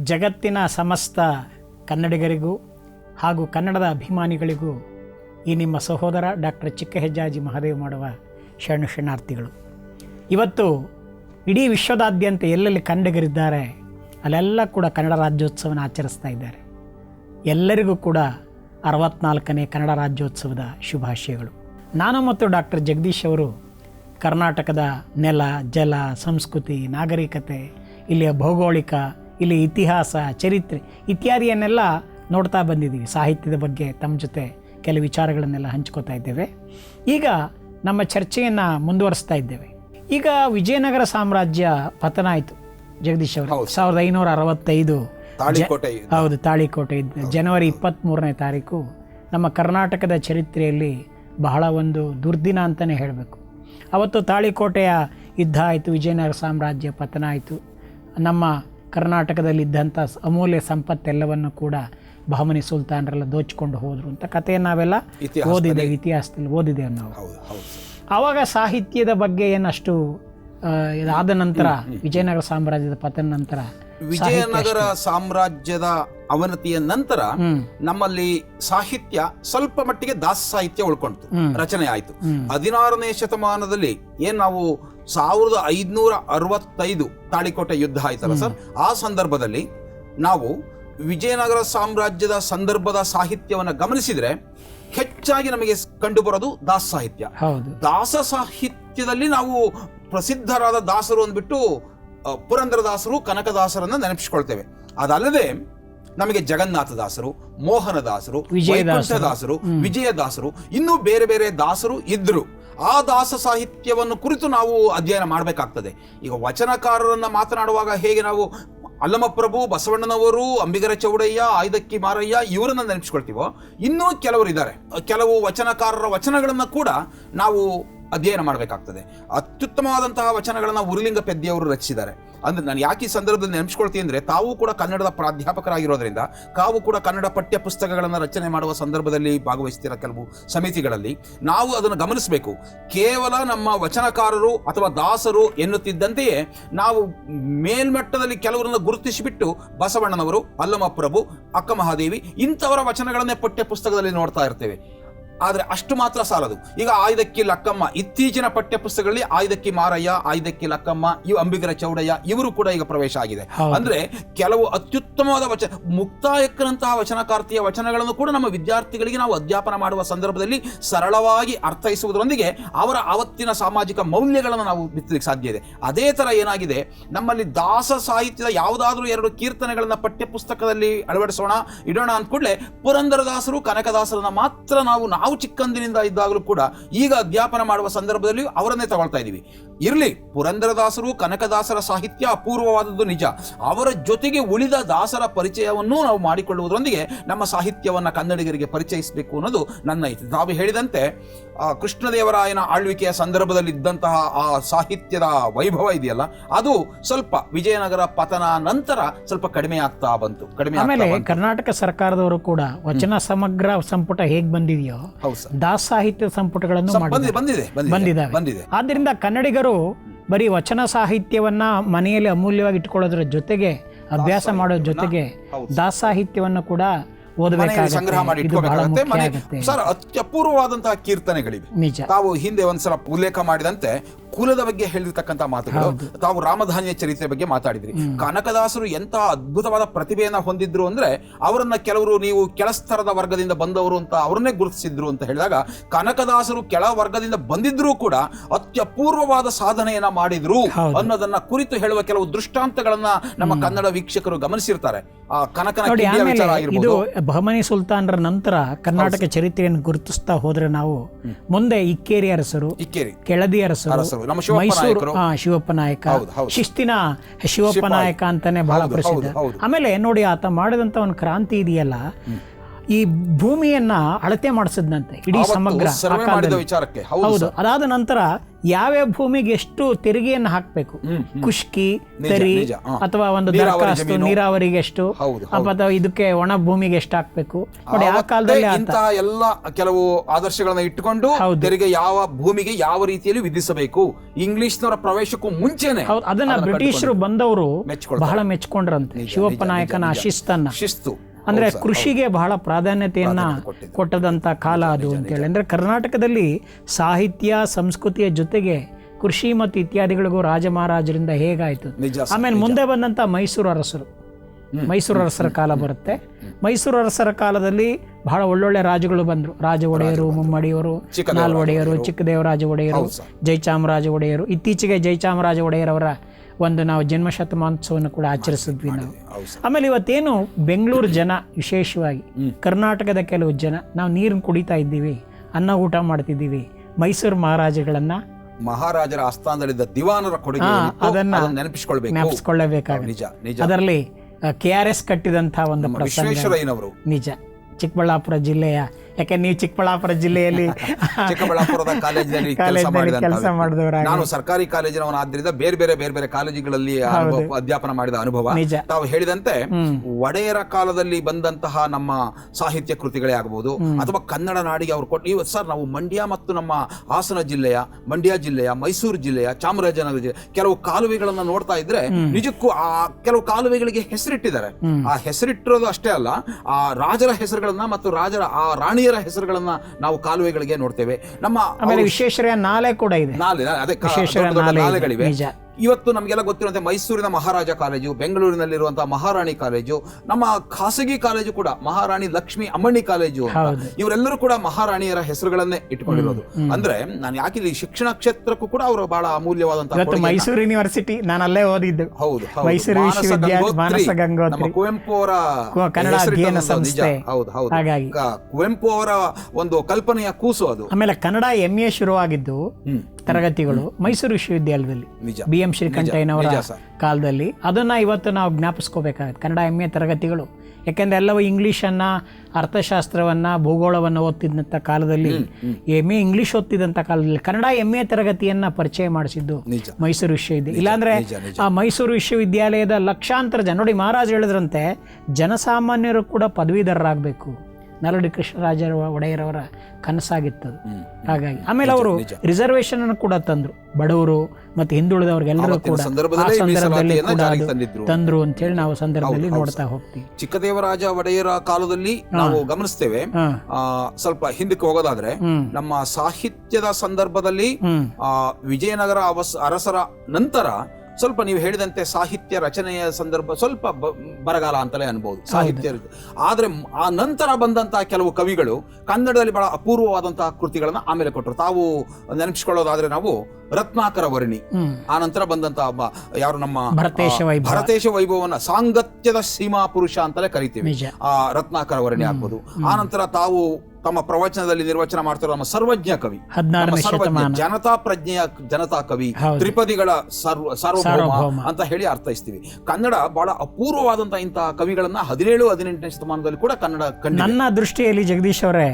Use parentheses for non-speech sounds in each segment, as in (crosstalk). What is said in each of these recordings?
ಜಗತ್ತಿನ ಸಮಸ್ತ ಕನ್ನಡಿಗರಿಗೂ ಹಾಗೂ ಕನ್ನಡದ ಅಭಿಮಾನಿಗಳಿಗೂ ಈ ನಿಮ್ಮ ಸಹೋದರ ಡಾಕ್ಟರ್ ಚಿಕ್ಕ ಹೆಜ್ಜಾಜಿ ಮಹಾದೇವ್ ಮಾಡುವ ಶರಣು ಶರಣಾರ್ಥಿಗಳು. ಇವತ್ತು ಇಡೀ ವಿಶ್ವದಾದ್ಯಂತ ಎಲ್ಲೆಲ್ಲಿ ಕನ್ನಡಿಗರಿದ್ದಾರೆ, ಅಲ್ಲೆಲ್ಲ ಕೂಡ ಕನ್ನಡ ರಾಜ್ಯೋತ್ಸವನ ಆಚರಿಸ್ತಾ ಇದ್ದಾರೆ. ಎಲ್ಲರಿಗೂ ಕೂಡ ಅರವತ್ನಾಲ್ಕನೇ ಕನ್ನಡ ರಾಜ್ಯೋತ್ಸವದ ಶುಭಾಶಯಗಳು. ನಾನು ಮತ್ತು ಡಾಕ್ಟರ್ ಜಗದೀಶ್ ಅವರು ಕರ್ನಾಟಕದ ನೆಲ, ಜಲ, ಸಂಸ್ಕೃತಿ, ನಾಗರಿಕತೆ, ಇಲ್ಲಿಯ ಭೌಗೋಳಿಕ ಇಲ್ಲಿ ಇತಿಹಾಸ ಚರಿತ್ರೆ ಇತ್ಯಾದಿಯನ್ನೆಲ್ಲ ನೋಡ್ತಾ ಬಂದಿದ್ದೀವಿ. ಸಾಹಿತ್ಯದ ಬಗ್ಗೆ ತಮ್ಮ ಜೊತೆ ಕೆಲವು ವಿಚಾರಗಳನ್ನೆಲ್ಲ ಹಂಚ್ಕೋತಾ ಇದ್ದೇವೆ. ಈಗ ನಮ್ಮ ಚರ್ಚೆಯನ್ನು ಮುಂದುವರಿಸ್ತಾ ಇದ್ದೇವೆ. ಈಗ ವಿಜಯನಗರ ಸಾಮ್ರಾಜ್ಯ ಪತನ ಆಯಿತು. ಜಗದೀಶ್ ಅವರು ಸಾವಿರದ ಐನೂರ ಅರವತ್ತೈದು ತಾಳಿಕೋಟೆ ಹೌದು ತಾಳಿಕೋಟೆ ಇದ್ದ ಜನವರಿ ಇಪ್ಪತ್ತ್ಮೂರನೇ ತಾರೀಕು ನಮ್ಮ ಕರ್ನಾಟಕದ ಚರಿತ್ರೆಯಲ್ಲಿ ಬಹಳ ಒಂದು ದುರ್ದಿನ ಅಂತಲೇ ಹೇಳಬೇಕು. ಅವತ್ತು ತಾಳಿಕೋಟೆಯ ಯುದ್ಧ ಆಯಿತು ವಿಜಯನಗರ ಸಾಮ್ರಾಜ್ಯ ಪತನ ಆಯಿತು. ನಮ್ಮ ಕರ್ನಾಟಕದಲ್ಲಿದ್ದಂಥ ಅಮೂಲ್ಯ ಸಂಪತ್ತೆಲ್ಲವನ್ನು ಕೂಡ ಬಹಮನಿ ಸುಲ್ತಾನರೆಲ್ಲ ದೋಚಿಕೊಂಡು ಹೋದರು ಅಂತ ಕಥೆಯನ್ನು ನಾವೆಲ್ಲ ಓದಿದೆ ಇತಿಹಾಸದಲ್ಲಿ ಓದಿದ್ದೇವೆ ನಾವು. ಆವಾಗ ಸಾಹಿತ್ಯದ ಬಗ್ಗೆ ಏನಷ್ಟು ಇದಾದ ನಂತರ ವಿಜಯನಗರ ಸಾಮ್ರಾಜ್ಯದ ಪತನ ನಂತರ ವಿಜಯನಗರ ಸಾಮ್ರಾಜ್ಯದ ಅವನತಿಯ ನಂತರ ನಮ್ಮಲ್ಲಿ ಸಾಹಿತ್ಯ ಸ್ವಲ್ಪ ಮಟ್ಟಿಗೆ ದಾಸ ಸಾಹಿತ್ಯ ಉಳ್ಕೊಂತು ರಚನೆ ಆಯಿತು. ಹದಿನಾರನೇ ಶತಮಾನದಲ್ಲಿ ಏನ್ ನಾವು ಸಾವಿರದ ಐದುನೂರ ಅರವತ್ತೈದು ತಾಳಿಕೋಟೆ ಯುದ್ಧ ಆಯ್ತಲ್ಲ ಸರ್? ಆ ಸಂದರ್ಭದಲ್ಲಿ ನಾವು ವಿಜಯನಗರ ಸಾಮ್ರಾಜ್ಯದ ಸಂದರ್ಭದ ಸಾಹಿತ್ಯವನ್ನ ಗಮನಿಸಿದ್ರೆ ಹೆಚ್ಚಾಗಿ ನಮಗೆ ಕಂಡು ಬರೋದು ದಾಸ ಸಾಹಿತ್ಯ. ದಾಸ ಸಾಹಿತ್ಯದಲ್ಲಿ ನಾವು ಪ್ರಸಿದ್ಧರಾದ ದಾಸರು ಅಂದ್ಬಿಟ್ಟು ಪುರಂದರದಾಸರು ಕನಕದಾಸರನ್ನ ನೆನಪಿಸ್ಕೊಳ್ತೇವೆ. ಅದಲ್ಲದೆ ನಮಗೆ ಜಗನ್ನಾಥ ದಾಸರು ಮೋಹನ ದಾಸರು ವಿಜಯದಾಸರು. ದಾಸರು ವಿಜಯದಾಸರು ಇನ್ನೂ ಬೇರೆ ಬೇರೆ ದಾಸರು ಇದ್ರು. ಆ ದಾಸ ಸಾಹಿತ್ಯವನ್ನು ಕುರಿತು ನಾವು ಅಧ್ಯಯನ ಮಾಡಬೇಕಾಗ್ತದೆ. ಈಗ ವಚನಕಾರರನ್ನು ಮಾತನಾಡುವಾಗ ಹೇಗೆ ನಾವು ಅಲ್ಲಮಪ್ರಭು, ಬಸವಣ್ಣನವರು, ಅಂಬಿಗರ ಚೌಡಯ್ಯ, ಆಯ್ದಕ್ಕಿ ಮಾರಯ್ಯ ಇವರನ್ನ ನೆನಪಿಸ್ಕೊಳ್ತೀವೋ? ಇನ್ನೂ ಕೆಲವರು ಇದ್ದಾರೆ ಕೆಲವು ವಚನಕಾರರ ವಚನಗಳನ್ನು ಕೂಡ ನಾವು ಅಧ್ಯಯನ ಮಾಡಬೇಕಾಗ್ತದೆ. ಅತ್ಯುತ್ತಮವಾದಂತಹ ವಚನಗಳನ್ನು ಉರುಲಿಂಗ ಪೆದ್ದಿಯವರು ರಚಿಸಿದ್ದಾರೆ. ಅಂದ್ರೆ ನಾನು ಯಾಕೆ ಈ ಸಂದರ್ಭದಲ್ಲಿ ನೆನಪಿಸ್ಕೊಳ್ತೀನಿ ಅಂದ್ರೆ ತಾವು ಕೂಡ ಕನ್ನಡದ ಪ್ರಾಧ್ಯಾಪಕರಾಗಿರೋದ್ರಿಂದ, ತಾವು ಕೂಡ ಕನ್ನಡ ಪಠ್ಯ ಪುಸ್ತಕಗಳನ್ನು ರಚನೆ ಮಾಡುವ ಸಂದರ್ಭದಲ್ಲಿ ಭಾಗವಹಿಸ್ತಿರೋ ಕೆಲವು ಸಮಿತಿಗಳಲ್ಲಿ, ನಾವು ಅದನ್ನು ಗಮನಿಸಬೇಕು. ಕೇವಲ ನಮ್ಮ ವಚನಕಾರರು ಅಥವಾ ದಾಸರು ಎನ್ನುತ್ತಿದ್ದಂತೆಯೇ ನಾವು ಮೇಲ್ಮಟ್ಟದಲ್ಲಿ ಕೆಲವರನ್ನು ಗುರುತಿಸಿಬಿಟ್ಟು ಬಸವಣ್ಣನವರು ಅಲ್ಲಮಪ್ರಭು ಅಕ್ಕ ಮಹಾದೇವಿ ಇಂಥವರ ವಚನಗಳನ್ನೇ ಪಠ್ಯ ಪುಸ್ತಕದಲ್ಲಿ ನೋಡ್ತಾ ಇರ್ತೇವೆ. ಆದರೆ ಅಷ್ಟು ಮಾತ್ರ ಸಾಲದು. ಈಗ ಆಯ್ದಕ್ಕಿ ಲಕ್ಕಮ್ಮ ಇತ್ತೀಚಿನ ಪಠ್ಯಪುಸ್ತಕಗಳಲ್ಲಿ ಆಯ್ದಕ್ಕಿ ಮಾರಯ್ಯ ಆಯ್ದಕ್ಕಿ ಲಕ್ಕಮ್ಮ ಇವು ಅಂಬಿಗರ ಚೌಡಯ್ಯ ಇವರು ಕೂಡ ಈಗ ಪ್ರವೇಶ ಆಗಿದೆ. ಅಂದ್ರೆ ಕೆಲವು ಅತ್ಯುತ್ತಮವಾದ ವಚನ ಮುಕ್ತಾಯಕ್ಕನಂತಹ ವಚನಕಾರ್ತಿಯ ವಚನಗಳನ್ನು ಕೂಡ ನಮ್ಮ ವಿದ್ಯಾರ್ಥಿಗಳಿಗೆ ನಾವು ಅಧ್ಯಾಪನ ಮಾಡುವ ಸಂದರ್ಭದಲ್ಲಿ ಸರಳವಾಗಿ ಅರ್ಥೈಸುವುದರೊಂದಿಗೆ ಅವರ ಆವತ್ತಿನ ಸಾಮಾಜಿಕ ಮೌಲ್ಯಗಳನ್ನು ನಾವು ಬಿತ್ತಲಿಕ್ಕೆ ಸಾಧ್ಯ ಇದೆ. ಅದೇ ತರ ಏನಾಗಿದೆ? ನಮ್ಮಲ್ಲಿ ದಾಸ ಸಾಹಿತ್ಯದ ಯಾವುದಾದ್ರೂ ಎರಡು ಕೀರ್ತನೆಗಳನ್ನ ಪಠ್ಯಪುಸ್ತಕದಲ್ಲಿ ಅಳವಡಿಸೋಣ ಇಡೋಣ ಅಂದ ಕೂಡಲೇ ಪುರಂದರದಾಸರು ಕನಕದಾಸರನ್ನ ಮಾತ್ರ ನಾವು ನಾವು ಚಿಕ್ಕಂದಿನಿಂದ ಇದ್ದಾಗಲೂ ಕೂಡ ಈಗ ಅಧ್ಯಾಪನ ಮಾಡುವ ಸಂದರ್ಭದಲ್ಲಿ ಅವರನ್ನೇ ತಗೊಳ್ತಾ ಇದ್ದೀವಿ. ಇರಲಿ ಪುರಂದರದಾಸರು ಕನಕದಾಸರ ಸಾಹಿತ್ಯ ಅಪೂರ್ವವಾದದ್ದು ನಿಜ. ಅವರ ಜೊತೆಗೆ ಉಳಿದ ದಾಸರ ಪರಿಚಯವನ್ನೂ ನಾವು ಮಾಡಿಕೊಳ್ಳುವುದರೊಂದಿಗೆ ನಮ್ಮ ಸಾಹಿತ್ಯವನ್ನ ಕನ್ನಡಿಗರಿಗೆ ಪರಿಚಯಿಸಬೇಕು ಅನ್ನೋದು ನನ್ನ ಇತಿ ತಾವು ಹೇಳಿದಂತೆ ಕೃಷ್ಣದೇವರಾಯನ ಆಳ್ವಿಕೆಯ ಸಂದರ್ಭದಲ್ಲಿ ಇದ್ದಂತಹ ಆ ಸಾಹಿತ್ಯದ ವೈಭವ ಇದೆಯಲ್ಲ ಅದು ಸ್ವಲ್ಪ ವಿಜಯನಗರ ಪತನ ನಂತರ ಸ್ವಲ್ಪ ಕಡಿಮೆ ಆಗ್ತಾ ಬಂತು ಕಡಿಮೆ ಆಮೇಲೆ ಕರ್ನಾಟಕ ಸರ್ಕಾರದವರು ಕೂಡ ವಚನ ಸಮಗ್ರ ಸಂಪುಟ ಹೇಗೆ ಬಂದಿದೆಯೋ ದಾಸ ಸಾಹಿತ್ಯ ಸಂಪುಟಗಳನ್ನು ಬಂದಿದೆ ಬಂದಿದೆ ಆದ್ದರಿಂದ ಕನ್ನಡಿಗರು ಬರೀ ವಚನ ಸಾಹಿತ್ಯವನ್ನ ಮನೆಯಲ್ಲಿ ಅಮೂಲ್ಯವಾಗಿ ಇಟ್ಕೊಳ್ಳೋದ್ರ ಜೊತೆಗೆ ಅಭ್ಯಾಸ ಮಾಡೋದ್ರ ಜೊತೆಗೆ ದಾಸ ಸಾಹಿತ್ಯವನ್ನು ಕೂಡ ಸಂಗ್ರಹ ಮಾಡಿ ಇಟ್ಕೋಬೇಕಾಗುತ್ತೆ. ಮನೆ ಸರ್ ಅತ್ಯಪೂರ್ವವಾದಂತಹ ಕೀರ್ತನೆಗಳಿವೆ. ತಾವು ಹಿಂದೆ ಒಂದ್ಸಲ ಉಲ್ಲೇಖ ಮಾಡಿದಂತೆ ಕುಲದ ಬಗ್ಗೆ ಹೇಳಿರ್ತಕ್ಕಂಥ ಮಾತುಗಳು ತಾವು ರಾಮಧಾನ್ಯ ಚರಿತ್ರೆ ಬಗ್ಗೆ ಮಾತಾಡಿದ್ರಿ. ಕನಕದಾಸರು ಎಂತ ಅದ್ಭುತವಾದ ಪ್ರತಿಭೆಯನ್ನ ಹೊಂದಿದ್ರು ಅಂದ್ರೆ ಅವರನ್ನ ಕೆಲವರು ನೀವು ಕೆಳಸ್ತರದ ವರ್ಗದಿಂದ ಬಂದವರು ಅಂತ ಅವ್ರನ್ನೇ ಗುರುತಿಸಿದ್ರು ಅಂತ ಹೇಳಿದಾಗ ಕನಕದಾಸರು ಕೆಳ ವರ್ಗದಿಂದ ಬಂದಿದ್ರೂ ಕೂಡ ಅತ್ಯಪೂರ್ವವಾದ ಸಾಧನೆಯನ್ನ ಮಾಡಿದ್ರು ಅನ್ನೋದನ್ನ ಕುರಿತು ಹೇಳುವ ಕೆಲವು ದೃಷ್ಟಾಂತಗಳನ್ನ ನಮ್ಮ ಕನ್ನಡ ವೀಕ್ಷಕರು ಗಮನಿಸಿರ್ತಾರೆ. ಆ ಕನಕನ ವಿಚಾರ ಆಗಿರ್ಬೋದು. ಬಹಮನಿ ಸುಲ್ತಾನರ ನಂತರ ಕರ್ನಾಟಕ ಚರಿತ್ರೆಯನ್ನು ಗುರುತಿಸ್ತಾ ಹೋದ್ರೆ ನಾವು ಮುಂದೆ ಇಕ್ಕೇರಿ ಅರಸರು ಕೆಳದಿ ಅರಸರು ಮೈಸೂರು. ಹಾ ಶಿವಪ್ಪ ನಾಯಕ. ಶಿಸ್ತಿನ ಶಿವಪ್ಪ ನಾಯಕ ಅಂತಾನೆ ಬಹಳ ಪ್ರಸಿದ್ಧ. ಆಮೇಲೆ ನೋಡಿ ಆತ ಮಾಡಿದಂತ ಒಂದು ಕ್ರಾಂತಿ ಇದೆಯಲ್ಲ ಈ ಭೂಮಿಯನ್ನ ಅಳತೆ ಮಾಡಿಸಿದ್ನಂತೆ ಇಡೀ ಸಮಗ್ರ ವಿಚಾರಕ್ಕೆ ಹೌದು ಅದಾದ ನಂತರ ಯಾವ್ಯಾವ ಭೂಮಿಗೆ ಎಷ್ಟು ತೆರಿಗೆಯನ್ನು ಹಾಕಬೇಕು. ಕುಷ್ಕಿ ತರಿ ಅಥವಾ ಒಂದು ದರಖಾಸ್ತು ನೀರಾವರಿಗೆ ಎಷ್ಟು? ಅಥವಾ ಇದಕ್ಕೆ ಒಣ ಭೂಮಿಗೆ ಎಷ್ಟು ಹಾಕ್ಬೇಕು? ನೋಡಿ ಆ ಕಾಲದಲ್ಲಿ ಅಂತ ಇಂತಹ ಎಲ್ಲ ಕೆಲವು ಆದರ್ಶಗಳನ್ನ ಇಟ್ಟುಕೊಂಡು. ತೆರಿಗೆ ಯಾವ ಭೂಮಿಗೆ ಯಾವ ರೀತಿಯಲ್ಲಿ ವಿಧಿಸಬೇಕು? ಇಂಗ್ಲಿಷ್ನವರ ಪ್ರವೇಶಕ್ಕೂ ಮುಂಚೆನೆ ಅದನ್ನ ಬ್ರಿಟಿಷರು ಬಂದವರು ಬಹಳ ಮೆಚ್ಕೊಂಡ್ರಂತೆ ಶಿವಪ್ಪ ನಾಯಕನ. ಶಿಸ್ತನ್ನ. ಶಿಸ್ತು. ಅಂದ್ರೆ ಕೃಷಿಗೆ ಬಹಳ ಪ್ರಾಧಾನ್ಯತೆಯನ್ನ ಪ್ರಾಧಾನ್ಯತೆ ಕೊಟ್ಟದಂತ ಕಾಲ ಅದು ಅಂತೇಳಿ. ಅಂದ್ರೆ ಕರ್ನಾಟಕದಲ್ಲಿ ಸಾಹಿತ್ಯ ಸಂಸ್ಕೃತಿಯ ಜೊತೆಗೆ ಕೃಷಿ ಮತ್ತು ಇತ್ಯಾದಿಗಳಿಗೂ ರಾಜ ಮಹಾರಾಜರಿಂದ ಹೇಗಾಯ್ತು ಆಮೇಲೆ ಮುಂದೆ ಬಂದಂತ ಮೈಸೂರು ಅರಸರು. ಮೈಸೂರು ಅರಸರ ಕಾಲ ಬರುತ್ತೆ. ಮೈಸೂರು ಅರಸರ ಕಾಲದಲ್ಲಿ ಬಹಳ ಒಳ್ಳೊಳ್ಳೆ ರಾಜಗಳು ಬಂದ್ರು. ರಾಜ ಒಡೆಯರು ಮುಮ್ಮಡಿಯವರು ನಾಲ್ ಒಡೆಯರು. ಚಿಕ್ಕದೇವರಾಜ ಒಡೆಯರು ಜೈಚಾಮರಾಜ. ಜಯಚಾಮರಾಜ ಒಡೆಯರು. ಇತ್ತೀಚೆಗೆ ಜೈಚಾಮರಾಜ ಒಡೆಯರವರ ಒಂದು ನಾವು ಜನ್ಮ ಶತಮಾನೋತ್ಸವವನ್ನು ಕೂಡ ಆಚರಿಸಿದ್ವಿ ನಾವು. ಆಮೇಲೆ ಇವತ್ತೇನು ಬೆಂಗಳೂರು ಜನ ವಿಶೇಷವಾಗಿ ಕರ್ನಾಟಕದ ಕೆಲವು ಜನ ನಾವು ನೀರನ್ನು ಕುಡಿತಾ ಇದ್ದೀವಿ ಅನ್ನ ಊಟ ಮಾಡ್ತಿದ್ದೀವಿ ಮೈಸೂರು ಮಹಾರಾಜಗಳನ್ನ ಮಹಾರಾಜರ ಆಸ್ಥಾನದಲ್ಲಿದ್ದ ದಿವಾನರ ಕೊಡುಗೆ ಅದನ್ನ ನೆನಪಿಸ್ಕೊಳ್ಬೇಕು. ನಿಜ ನಿಜ. ಅದರಲ್ಲಿ ಕೆ ಆರ್ ಎಸ್ ಕಟ್ಟಿದಂತಹ ಒಂದು ವಿಶ್ವೇಶ್ವರಯ್ಯನವರು. ನಿಜ. ಚಿಕ್ಕಬಳ್ಳಾಪುರ ಜಿಲ್ಲೆಯ ಯಾಕೆ ನೀವು ಚಿಕ್ಕಬಳ್ಳಾಪುರ ಜಿಲ್ಲೆಯಲ್ಲಿ (laughs) ಚಿಕ್ಕಬಳ್ಳಾಪುರದ ಕಾಲೇಜಿನಲ್ಲಿ ಕೆಲಸ ಮಾಡಿದಂತ ನಾನು ಸರ್ಕಾರಿ ಕಾಲೇಜಿನವನಾದ್ರಿಂದ ಬೇರೆ ಬೇರೆ ಬೇರೆ ಬೇರೆ ಕಾಲೇಜುಗಳಲ್ಲಿ ಅಧ್ಯಾಪನ ಮಾಡಿದ ಅನುಭವ. ತಾವು ಹೇಳಿದಂತೆ ಒಡೆಯರ ಕಾಲದಲ್ಲಿ ಬಂದಂತಹ ನಮ್ಮ ಸಾಹಿತ್ಯ ಕೃತಿಗಳೇ ಆಗಬಹುದು ಅಥವಾ ಕನ್ನಡ ನಾಡಿಗೆ ಅವರು ಕೊಟ್ಟು ಇವತ್ತು ಸರ್ ನಾವು ಮಂಡ್ಯ ಮತ್ತು ನಮ್ಮ ಹಾಸನ ಜಿಲ್ಲೆಯ ಮಂಡ್ಯ ಜಿಲ್ಲೆಯ ಮೈಸೂರು ಜಿಲ್ಲೆಯ ಚಾಮರಾಜನಗರ ಜಿಲ್ಲೆ ಕೆಲವು ಕಾಲುವೆಗಳನ್ನ ನೋಡ್ತಾ ಇದ್ರೆ ನಿಜಕ್ಕೂ ಆ ಕೆಲವು ಕಾಲುವೆಗಳಿಗೆ ಹೆಸರಿಟ್ಟಿದ್ದಾರೆ. ಆ ಹೆಸರಿಟ್ಟಿರೋದು ಅಷ್ಟೇ ಅಲ್ಲ ಆ ರಾಜರ ಹೆಸರುಗಳನ್ನ ಮತ್ತು ರಾಜರ ಆ ರಾಣಿಯರ ಹೆಸರುಗಳನ್ನ ನಾವು ಕಾಲುವೆಗಳಿಗೆ ನೋಡ್ತೇವೆ ನಮ್ಮ ವಿಶ್ವೇಶ್ವರಯ್ಯ ನಾಲೆ ಕೂಡ ಇದೆ ನಾಲೆ ಅದೇ. ನಾಲೆಗಳಿವೆ. ಇವತ್ತು ನಮಗೆಲ್ಲ ಗೊತ್ತಿರುವಂತೆ ಮೈಸೂರಿನ ಮಹಾರಾಜ ಕಾಲೇಜು ಬೆಂಗಳೂರಿನಲ್ಲಿರುವಂತಹ ಮಹಾರಾಣಿ ಕಾಲೇಜು ನಮ್ಮ ಖಾಸಗಿ ಕಾಲೇಜು ಕೂಡ ಮಹಾರಾಣಿ ಲಕ್ಷ್ಮಿ ಅಮ್ಮಣ್ಣಿ ಕಾಲೇಜು ಇವರೆಲ್ಲರೂ ಕೂಡ ಮಹಾರಾಣಿಯರ ಹೆಸರುಗಳನ್ನೇ ಇಟ್ಕೊಂಡಿರೋದು. ಅಂದ್ರೆ ನಾನು ಯಾಕೆ ಇಲ್ಲಿ ಶಿಕ್ಷಣ ಕ್ಷೇತ್ರಕ್ಕೂ ಕೂಡ ಅವರು ಬಹಳ ಅಮೂಲ್ಯವಾದಂತಹ ಮೈಸೂರು ಯೂನಿವರ್ಸಿಟಿ ನಾನು ಅಲ್ಲೇ ಓದಿದ್ದು. ಹೌದು. ಮೈಸೂರು ವಿಶ್ವವಿದ್ಯಾಲಯ ಕುವೆಂಪು ಅವರ. ಹೌದು ಹೌದು. ಕುವೆಂಪು ಅವರ ಒಂದು ಕಲ್ಪನೆಯ ಕೂಸು ಅದು. ಆಮೇಲೆ ಕನ್ನಡ ಎಂ ಎ ಶುರುವಾಗಿದ್ದು ತರಗತಿಗಳು ಮೈಸೂರು ವಿಶ್ವವಿದ್ಯಾಲಯದಲ್ಲಿ ಬಿ ಎಂ ಶ್ರೀಕಂಠಯ್ಯನವರ ಕಾಲದಲ್ಲಿ. ಅದನ್ನ ಇವತ್ತು ನಾವು ಜ್ಞಾಪಿಸ್ಕೋಬೇಕಾಗುತ್ತೆ. ಕನ್ನಡ ಎಂ ಎ ತರಗತಿಗಳು. ಯಾಕೆಂದರೆ ಎಲ್ಲವೂ ಇಂಗ್ಲೀಷನ್ನು ಅರ್ಥಶಾಸ್ತ್ರವನ್ನ ಭೂಗೋಳವನ್ನು ಓದ್ತಿದ್ದಂಥ ಕಾಲದಲ್ಲಿ ಎಂ ಎ ಇಂಗ್ಲೀಷ್ ಓದ್ತಿದ್ದಂಥ ಕಾಲದಲ್ಲಿ ಕನ್ನಡ ಎಂ ಎ ತರಗತಿಯನ್ನ ಪರಿಚಯ ಮಾಡಿಸಿದ್ದು ಮೈಸೂರು ವಿಶ್ವವಿದ್ಯಾಲಯ ಇಲ್ಲಾಂದ್ರೆ. ಆ ಮೈಸೂರು ವಿಶ್ವವಿದ್ಯಾಲಯದ ಲಕ್ಷಾಂತರ ಜನ ನೋಡಿ ಮಹಾರಾಜ್ ಹೇಳಿದ್ರಂತೆ ಜನಸಾಮಾನ್ಯರು ಕೂಡ ಪದವೀಧರರಾಗಬೇಕು. ನರಡಿ ಕೃಷ್ಣರಾಜ ಒಡೆಯರವರ ಕನಸಾಗಿತ್ತದು. ಹಾಗಾಗಿ ಆಮೇಲೆ ಅವರು. ರಿಸರ್ವೇಶನ್ ಅನ್ನು ಕೂಡ ತಂದ್ರು. ಬಡವರು ಮತ್ತೆ ಹಿಂದುಳಿದವರಿಗೆಲ್ಲರೂ ಕೂಡ ಆ ಸಂದರ್ಭದಲ್ಲಿ ಕೂಡ. ತಂದ್ರು ಅಂತ ಹೇಳಿ ನಾವು ಸಂದರ್ಭದಲ್ಲಿ ನೋಡ್ತಾ ಹೋಗ್ತೀವಿ. ಚಿಕ್ಕದೇವರಾಜ ಒಡೆಯರ ಕಾಲದಲ್ಲಿ ನಾವು ಗಮನಿಸ್ತೇವೆ. ಆ, ಸ್ವಲ್ಪ ಹಿಂದಕ್ಕೆ ಹೋಗೋದಾದ್ರೆ ನಮ್ಮ ಸಾಹಿತ್ಯದ ಸಂದರ್ಭದಲ್ಲಿ ಆ, ವಿಜಯನಗರ ಅವಸ್ ಅರಸರ ನಂತರ ಸ್ವಲ್ಪ ನೀವು ಹೇಳಿದಂತೆ ಸಾಹಿತ್ಯ ರಚನೆಯ ಸಂದರ್ಭ ಸ್ವಲ್ಪ ಬ- ಬರಗಾಲ ಅಂತಲೇ ಅನ್ಬೋದು. ಸಾಹಿತ್ಯ ಆದರೆ ಆ ನಂತರ ಬಂದಂತಹ ಕೆಲವು ಕವಿಗಳು ಕನ್ನಡದಲ್ಲಿ ಬಹಳ ಅಪೂರ್ವವಾದಂತಹ ಕೃತಿಗಳನ್ನು ಆಮೇಲೆ ಕೊಟ್ಟರು. ತಾವು ನೆನಪಿಸ್ಕೊಳ್ಳೋದಾದ್ರೆ ನಾವು ರತ್ನಾಕರ ವರ್ಣಿ. ಆ ನಂತರ ಬಂದಂತಹ ಒಬ್ಬ ಯಾರು ನಮ್ಮ ಭರತೇಶ ವೈಭವನ ಸಾಂಗತ್ಯದ ಸೀಮಾ ಪುರುಷ ಅಂತಲೇ ಕರಿತೀವಿ. ಆ ರತ್ನಾಕರ ವರ್ಣಿ ಆಗ್ಬೋದು. ಆ ನಂತರ ತಾವು ತಮ್ಮ ಪ್ರವಚನದಲ್ಲಿ ನಿರ್ವಚನ ಮಾಡ್ತಿರೋ ನಮ್ಮ ಸರ್ವಜ್ಞ ಕವಿ. ಸರ್ವಜ್ಞ ಜನತಾ ಪ್ರಜ್ಞೆಯ ಜನತಾ ಕವಿ ತ್ರಿಪದಿಗಳ ಸರ್ವ ಸಾರ್ವಭೌಮ. ಅಂತ ಹೇಳಿ ಅರ್ಥೈಸ್ತೀವಿ. ಕನ್ನಡ ಬಹಳ ಅಪೂರ್ವವಾದಂತಹ ಇಂತಹ ಕವಿಗಳನ್ನ ಹದಿನೇಳು ಹದಿನೆಂಟನೇ ಶತಮಾನದಲ್ಲಿ ಕೂಡ ಕನ್ನಡ ನನ್ನ ದೃಷ್ಟಿಯಲ್ಲಿ ಜಗದೀಶ್ ಅವರೇ.